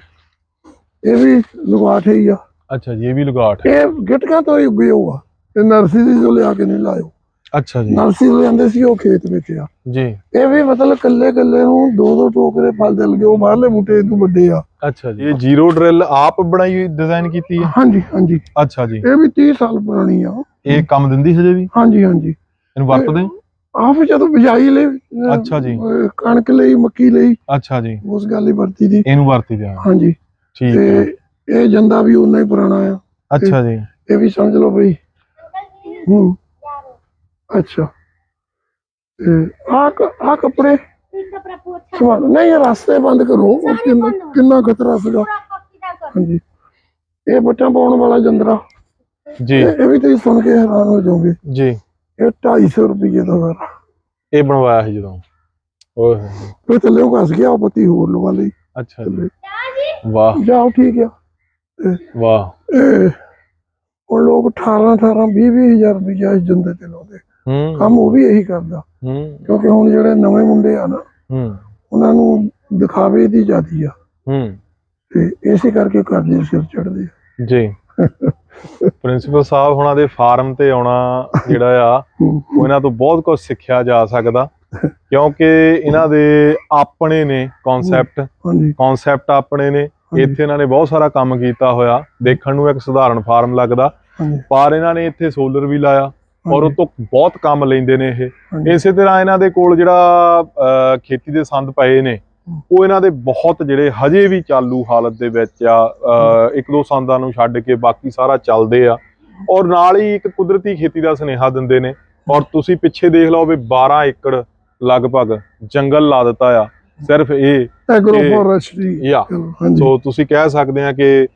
[SPEAKER 1] ਇਹ ਵੀ ਲਗਾਠ ਹੀ ਆ।
[SPEAKER 2] ਅੱਛਾ ਜੀ ਇਹ ਵੀ ਲਗਾਟ ਹੈ।
[SPEAKER 1] ਇਹ ਗਿਟਕਾਂ ਤੋਂ ਹੀ ਉੱਗੇ ਹੋਆ। ਇਹ ਨਰਸਰੀ ਤੋਂ ਲਿਆ ਕੇ ਨਹੀਂ ਲਾਇਓ।
[SPEAKER 2] ਅੱਛਾ ਜੀ।
[SPEAKER 1] ਨਰਸਰੀ ਤੋਂ ਜਾਂਦੇ ਸੀ ਉਹ ਖੇਤ ਵਿੱਚ ਆ।
[SPEAKER 2] ਜੀ।
[SPEAKER 1] ਇਹ ਵੀ ਮਤਲਬ ਕੱਲੇ ਕੱਲੇ ਨੂੰ ਦੋ ਦੋ ਟੋਕਰੇ ਫਲ ਦੇ ਲਗੇ ਉਹ ਬਾਹਰਲੇ ਬੂਟੇ ਤੋਂ ਵੱਡੇ ਆ।
[SPEAKER 2] ਅੱਛਾ ਜੀ। ਇਹ ਜ਼ੀਰੋ ਡਰਿਲ ਆਪ ਬਣਾਈ ਡਿਜ਼ਾਈਨ ਕੀਤੀ ਹੈ?
[SPEAKER 1] ਹਾਂਜੀ ਹਾਂਜੀ।
[SPEAKER 2] ਅੱਛਾ ਜੀ।
[SPEAKER 1] ਇਹ ਵੀ 30 ਸਾਲ ਪੁਰਾਣੀ ਆ।
[SPEAKER 2] ਇਹ ਕੰਮ ਦਿੰਦੀ ਹਜੇ ਵੀ?
[SPEAKER 1] ਹਾਂਜੀ ਹਾਂਜੀ।
[SPEAKER 2] ਇਹਨੂੰ ਵਰਤਦੇ?
[SPEAKER 1] ਆਪ ਜਦੋਂ ਬਿਜਾਈ ਲਈ
[SPEAKER 2] ਅੱਛਾ ਜੀ।
[SPEAKER 1] ਕਣਕ ਲਈ ਮੱਕੀ ਲਈ
[SPEAKER 2] ਅੱਛਾ ਜੀ।
[SPEAKER 1] ਉਸ ਗੱਲ ਹੀ ਵਰਤੀ ਦੀ।
[SPEAKER 2] ਇਹਨੂੰ ਵਰਤੀ ਦਿਆ
[SPEAKER 1] ਹਾਂਜੀ।
[SPEAKER 2] ਠੀਕ ਹੈ।
[SPEAKER 1] ਇਹ ਜੰਦਾ ਵੀ ਉਨਾ ਹੀ ਪੁਰਾਣਾ ਆ।
[SPEAKER 2] ਅੱਛਾ ਜੀ।
[SPEAKER 1] ਇਹ ਵੀ ਸਮਝ ਲਓ ਬਈ। ਹੂੰ। ਅੱਛਾ। ਆ ਆ ਕੱਪੜੇ? ਸਵਾਲ ਨਹੀਂ ਇਹ ਰਸਤੇ ਬੰਦ ਕਰੋ। ਕਿੰਨਾ ਕਿੰਨਾ ਖਤਰਾ ਸੀਗਾ। ਹਾਂਜੀ। ਇਹ ਬੱਟਾਂ ਪਾਉਣ ਵਾਲਾ ਜੰਦਰਾ।
[SPEAKER 2] ਜੀ।
[SPEAKER 1] ਇਹ ਇਹ ਵੀ ਤੁਸੀਂ ਸੁਣ ਕੇ ਹੈਰਾਨ ਹੋ ਜਾਓਗੇ।
[SPEAKER 2] ਜੀ।
[SPEAKER 1] ਇਹ 250 ਰੁਪਏ ਦਾ ਸਾਰਾ
[SPEAKER 2] ਇਹ ਬਣਵਾਇਆ ਸੀ ਜਦੋਂ। ਓਏ ਹੋਏ ਹੋਏ।
[SPEAKER 1] ਫਿਰ ਥੱਲੇ ਘਸ ਗਿਆ ਉਹ ਪੱਤੀ ਹੋਰ ਲਵਾ ਲਈ।
[SPEAKER 2] ਅੱਛਾ ਜੀ।
[SPEAKER 1] ਥੱਲੇ।
[SPEAKER 2] ਵਾਹ।
[SPEAKER 1] ਜਾਓ ਠੀਕ ਆ।
[SPEAKER 2] ਵਾਹ।
[SPEAKER 1] ਇਹ ਹੁਣ ਲੋਕ 18 18 20 ਹਜ਼ਾਰ ਰੁਪਏ ਇਸ ਜੰਦੇ ਤੇ ਲਾਉਂਦੇ। ਕੰਮ ਉਹ ਵੀ ਇਹੀ ਕਰਦਾ।
[SPEAKER 2] ਹੂੰ।
[SPEAKER 1] ਕਿਉਂਕਿ ਹੁਣ ਜਿਹੜੇ ਨਵੇਂ ਮੁੰਡੇ ਆ ਨਾ
[SPEAKER 2] ਹੂੰ।
[SPEAKER 1] ਉਹਨਾਂ ਨੂੰ ਦਿਖਾਵੇ ਦੀ ਜਾਤੀ ਆ।
[SPEAKER 2] ਹੂੰ।
[SPEAKER 1] ਤੇ ਇਸੇ ਕਰਕੇ ਕਰਜ਼ੇ ਸਿਰ ਚੜਦੇ ਆ।
[SPEAKER 2] ਜੀ। ਪ੍ਰਿੰਸੀਪਲ ਸਾਹਿਬ ਹੁਣਾਂ ਦੇ ਫਾਰਮ ਤੇ ਆਉਣਾ ਜਿਹੜਾ ਆ
[SPEAKER 1] ਹੂੰ,
[SPEAKER 2] ਉਹ ਇਹਨਾਂ ਤੋਂ ਬਹੁਤ ਕੁਝ ਸਿੱਖਿਆ ਜਾ ਸਕਦਾ। ਕਿਉਂਕਿ ਇਹਨਾਂ ਦੇ ਆਪਣੇ ਨੇ ਕਨਸੈਪਟ
[SPEAKER 1] ਹਾਂਜੀ।
[SPEAKER 2] ਕਨਸੈਪਟ ਆਪਣੇ ਨੇ। ਇੱਥੇ ਇਹਨਾਂ ਨੇ ਬਹੁਤ ਸਾਰਾ ਕੰਮ ਕੀਤਾ ਹੋਇਆ। ਦੇਖਣ ਨੂੰ ਇੱਕ ਸਧਾਰਨ ਫਾਰਮ ਲੱਗਦਾ। ਪਰ ਇਹਨਾਂ ਨੇ ਇੱਥੇ ਸੋਲਰ ਵੀ ਲਾਇਆ। ਔਰ ਉਹ ਤੋਂ ਬਹੁਤ ਕੰਮ ਲੈਂਦੇ ਨੇ ਇਹ। ਇਸੇ ਤਰ੍ਹਾਂ ਇਹਨਾਂ ਦੇ ਕੋਲ ਜਿਹੜਾ ਖੇਤੀ ਦੇ ਸੰਦ ਪਏ ਨੇ ਉਹ ਇਹਨਾਂ ਦੇ ਬਹੁਤ ਜਿਹੜੇ ਹਜੇ ਵੀ ਚਾਲੂ ਹਾਲਤ ਦੇ ਵਿੱਚ ਆ ਇੱਕ ਦੋ ਸੰਦਾਂ ਨੂੰ ਛੱਡ ਕੇ ਬਾਕੀ ਸਾਰਾ ਚੱਲਦੇ ਆ। ਔਰ ਨਾਲ ਹੀ ਇੱਕ ਕੁਦਰਤੀ ਖੇਤੀ ਦਾ ਸੁਨੇਹਾ ਦਿੰਦੇ ਨੇ। ਔਰ ਤੁਸੀਂ ਪਿੱਛੇ ਦੇਖ ਲਓ ਵੀ 12 ਏਕੜ ਲਗਭਗ ਜੰਗਲ ਲਾ ਦਿੱਤਾ ਆ। ਸਿਰਫ ਇਹ
[SPEAKER 1] ਐਗਰੋ
[SPEAKER 2] ਇਹ-
[SPEAKER 1] ਫੋਰੈਸਟਰੀ
[SPEAKER 2] ਯਾ। ਸੋ ਤੁਸੀਂ ਕਹਿ ਸਕਦੇ ਆ ਕਿ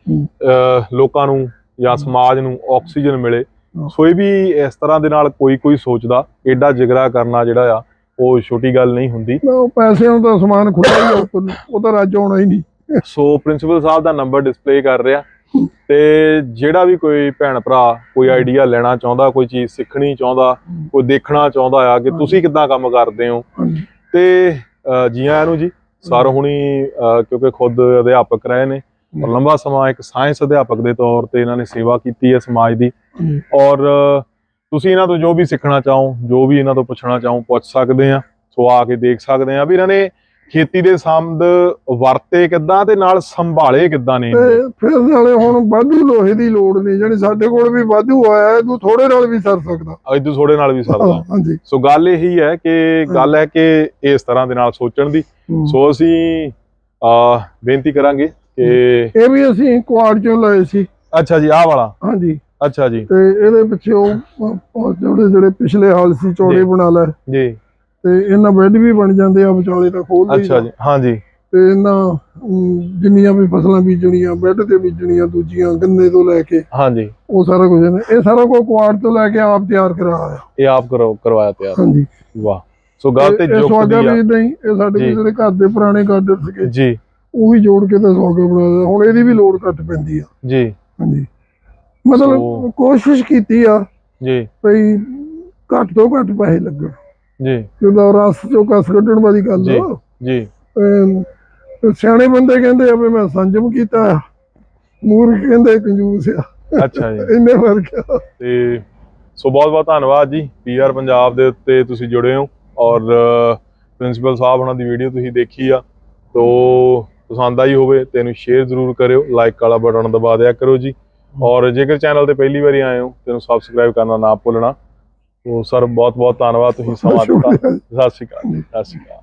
[SPEAKER 2] ਲੋਕਾਂ ਨੂੰ ਜਾਂ ਸਮਾਜ ਨੂੰ ਆਕਸੀਜਨ ਮਿਲੇ। ਸੋ ਇਹ ਵੀ ਇਸ ਤਰ੍ਹਾਂ ਦੇ ਨਾਲ ਕੋਈ ਕੋਈ ਸੋਚਦਾ ਐਡਾ ਜਿਗਰਾ ਕਰਨਾ ਜਿਹੜਾ ਆ ਉਹ ਛੋਟੀ ਗੱਲ ਨਹੀਂ ਹੁੰਦੀ।
[SPEAKER 1] ਨਾ, ਉਹ ਪੈਸਿਆਂ ਦਾ ਸਮਾਨ ਖੁੱਲਾ ਹੀ ਆ ਨੂੰ, ਉਹ ਤਾਂ ਰੱਜ ਆਉਣਾ ਹੀ ਨਹੀਂ।
[SPEAKER 2] ਸੋ ਪ੍ਰਿੰਸੀਪਲ ਸਾਹਿਬ ਦਾ ਨੰਬਰ ਡਿਸਪਲੇ ਕਰ ਰਿਹਾ। ਤੇ ਜਿਹੜਾ ਵੀ ਕੋਈ ਭੈਣ ਭਰਾ ਕੋਈ ਆਈਡੀਆ ਲੈਣਾ ਚਾਹੁੰਦਾ ਕੋਈ ਚੀਜ਼ ਸਿੱਖਣੀ ਚਾਹੁੰਦਾ ਕੋਈ ਦੇਖਣਾ ਚਾਹੁੰਦਾ ਆ ਕਿ ਤੁਸੀਂ ਕਿੱਦਾਂ ਕੰਮ ਕਰਦੇ ਹੋ।
[SPEAKER 1] ਹਾਂਜੀ।
[SPEAKER 2] ਤੇ ਅਹ, ਜੀ ਆਇਆਂ ਨੂੰ ਜੀ ਸਰ ਹੁਣੀ ਅਹ, ਕਿਉਂਕਿ ਖੁਦ ਅਧਿਆਪਕ ਰਹੇ ਨੇ ਲੰਬਾ ਸਮਾਂ ਇੱਕ ਸਾਇੰਸ ਅਧਿਆਪਕ ਦੇ ਤੌਰ ਤੇ ਇਹਨਾਂ ਨੇ ਸੇਵਾ ਕੀਤੀ ਹੈ ਸਮਾਜ ਦੀ। ਔਰ ਤੁਸੀਂ ਇਹਨਾਂ ਤੋਂ ਜੋ ਵੀ ਸਿੱਖਣਾ ਚਾਹੋ ਜੋ ਵੀ ਇਹਨਾਂ ਤੋਂ ਪੁੱਛਣਾ ਚਾਹੋ ਪੁੱਛ ਸਕਦੇ ਆ ਸੋ ਆ ਕੇ ਦੇਖ ਸਕਦੇ ਆ ਵੀ ਇਹਨਾਂ ਨੇ ਖੇਤੀ ਦੇ ਸੰਦ ਵਰਤੇ ਕਿੱਦਾਂ ਤੇ ਨਾਲ ਸੰਭਾਲੇ ਕਿੱਦਾਂ ਨੇ
[SPEAKER 1] ਫਿਰ ਨਾਲੇ ਹੁਣ ਵਾਧੂ ਲੋਹੇ ਦੀ ਲੋੜ ਨਹੀਂ ਜਾਣੀ ਸਾਡੇ ਕੋਲ ਵੀ ਵਾਧੂ ਆਇਆ ਤੂੰ ਥੋੜੇ ਨਾਲ ਵੀ ਸਰ ਸਕਦਾ।
[SPEAKER 2] ਅੱਜ ਤੋਂ ਥੋੜੇ ਨਾਲ ਵੀ ਸਰਦਾ
[SPEAKER 1] ਹਾਂਜੀ।
[SPEAKER 2] ਸੋ ਗੱਲ ਇਹੀ ਹੈ ਕਿ ਗੱਲ ਹੈ ਕਿ ਇਸ ਤਰ੍ਹਾਂ ਦੇ ਨਾਲ ਸੋਚਣ ਦੀ। ਸੋ ਅਸੀਂ ਬੇਨਤੀ ਕਰਾਂਗੇ ਕਿ
[SPEAKER 1] ਇਹ ਵੀ ਅਸੀਂ ਕੁਆੜ ਚੋਂ ਲਏ ਸੀ।
[SPEAKER 2] ਅੱਛਾ ਜੀ ਆਹ ਵਾਲਾ?
[SPEAKER 1] ਹਾਂਜੀ।
[SPEAKER 2] ਅੱਛਾ ਜੀ।
[SPEAKER 1] ਤੇ ਇਹਦੇ ਪਿੱਛੇ ਉਹ ਉਹ ਜਿਹੜੇ ਜਿਹੜੇ ਪਿਛਲੇ ਹਾਲ ਸੀ ਚੌੜੇ। ਬਣਾ ਲੈ।
[SPEAKER 2] ਜੀ।
[SPEAKER 1] ਤੇ ਇਹਨਾਂ ਬੈੱਡ ਵੀ ਬਣ ਜਾਂਦੇ ਆ ਵਿਚਾਲੇ ਤਾਂ ਖੋਲ ਲਈ
[SPEAKER 2] ਅੱਛਾ ਜੀ
[SPEAKER 1] ਤੇ ਇਹਨਾਂ ਜਿੰਨੀਆਂ ਵੀ ਫਸਲਾਂ ਬੀਜਣੀਆਂ ਬੈੱਡ ਤੇ ਬੀਜਣੀਆਂ ਦੂਜੀਆਂ ਗੰਨੇ ਤੋਂ ਲੈ ਕੇ
[SPEAKER 2] ਹਾਂਜੀ
[SPEAKER 1] ਉਹ ਸਾਰਾ ਕੁਝ ਇਹ ਸਾਰਾ ਕੁਝ ਕੁਆੜ ਤੋਂ ਲੈ ਕੇ ਆਪ ਤਿਆਰ ਕਰਾਇਆ
[SPEAKER 2] ਇਹ ਆਪ ਕਰੋ ਕਰਵਾਇਆ ਤਿਆਰ।
[SPEAKER 1] ਹਾਂਜੀ।
[SPEAKER 2] ਵਾਹ। ਸੋ ਗੱਲ ਤੇ
[SPEAKER 1] ਸੁਹਾਗਾ
[SPEAKER 2] ਦੀ ਆ।
[SPEAKER 1] ਇਹ ਸਾਡੇ। ਜਿਹੜੇ ਘਰ ਦੇ ਪੁਰਾਣੇ ਗਾਡਰ ਸੀਗੇ।
[SPEAKER 2] ਜੀ।
[SPEAKER 1] ਉਹੀ ਜੋੜ ਕੇ ਤਾਂ ਸੁਹਾਗਾ ਬਣਾਇਆ ਹੁਣ ਇਹਦੀ ਵੀ ਲੋੜ ਘੱਟ ਪੈਂਦੀ ਆ।
[SPEAKER 2] ਜੀ।
[SPEAKER 1] ਹਾਂਜੀ। ਮਤਲਬ ਕੋਸ਼ਿਸ਼ ਕੀਤੀ ਆ
[SPEAKER 2] ਜੀ।
[SPEAKER 1] ਭਈ ਘੱਟ ਤੋਂ ਘੱਟ ਪੈਸੇ ਲੱਗਣ।
[SPEAKER 2] ਜੀ।
[SPEAKER 1] ਕਿਉਂਕਿ ਰਸ ਚੋਂ ਕਸ ਕੱਢਣ ਵਾਲੀ ਗੱਲ। ਆ।
[SPEAKER 2] ਜੀ।
[SPEAKER 1] ਸਿਆਣੇ ਬੰਦੇ ਕਹਿੰਦੇ ਆ ਵੀ ਮੈਂ ਸੰਜਮ ਕੀਤਾ ਆ। ਮੂਰਖ ਕਹਿੰਦੇ ਕੰਜੂਸ ਆ।
[SPEAKER 2] ਅੱਛਾ ਜੀ।
[SPEAKER 1] ਇੰਨੇ ਫ਼ਰਕ ਆ।
[SPEAKER 2] ਤੇ ਸੋ ਬਹੁਤ ਬਹੁਤ ਧੰਨਵਾਦ ਜੀ। ਪੀਆਰ ਪੰਜਾਬ ਦੇ ਉੱਤੇ ਤੁਸੀਂ ਜੁੜੇ ਹੋ। ਔਰ ਪ੍ਰਿੰਸੀਪਲ ਸਾਹਿਬ ਉਹਨਾਂ ਦੀ ਵੀਡੀਓ ਤੁਸੀਂ ਦੇਖੀ ਆ। ਤੋ ਪਸੰਦ ਆਈ ਹੋਵੇ ਤੇ ਇਹਨੂੰ ਸ਼ੇਅਰ ਜ਼ਰੂਰ ਕਰਿਓ ਲਾਈਕ ਵਾਲਾ ਬਟਨ ਦਬਾ ਦਿਆ ਕਰੋ ਜੀ। ਔਰ ਜੇਕਰ ਚੈਨਲ ਤੇ ਪਹਿਲੀ ਵਾਰੀ ਆਏ ਹੋ ਤੇ ਇਹਨੂੰ ਸਬਸਕ੍ਰਾਈਬ ਕਰਨਾ ਨਾ ਭੁੱਲਣਾ। ਤੋ ਸਰ ਬਹੁਤ ਬਹੁਤ ਧੰਨਵਾਦ ਤੁਸੀਂ ਸਮਾਂ ਦਿੱਤਾ। ਸਤਿ ਸ਼੍ਰੀ ਅਕਾਲ ਸਤਿ ਸ਼੍ਰੀ ਅਕਾਲ।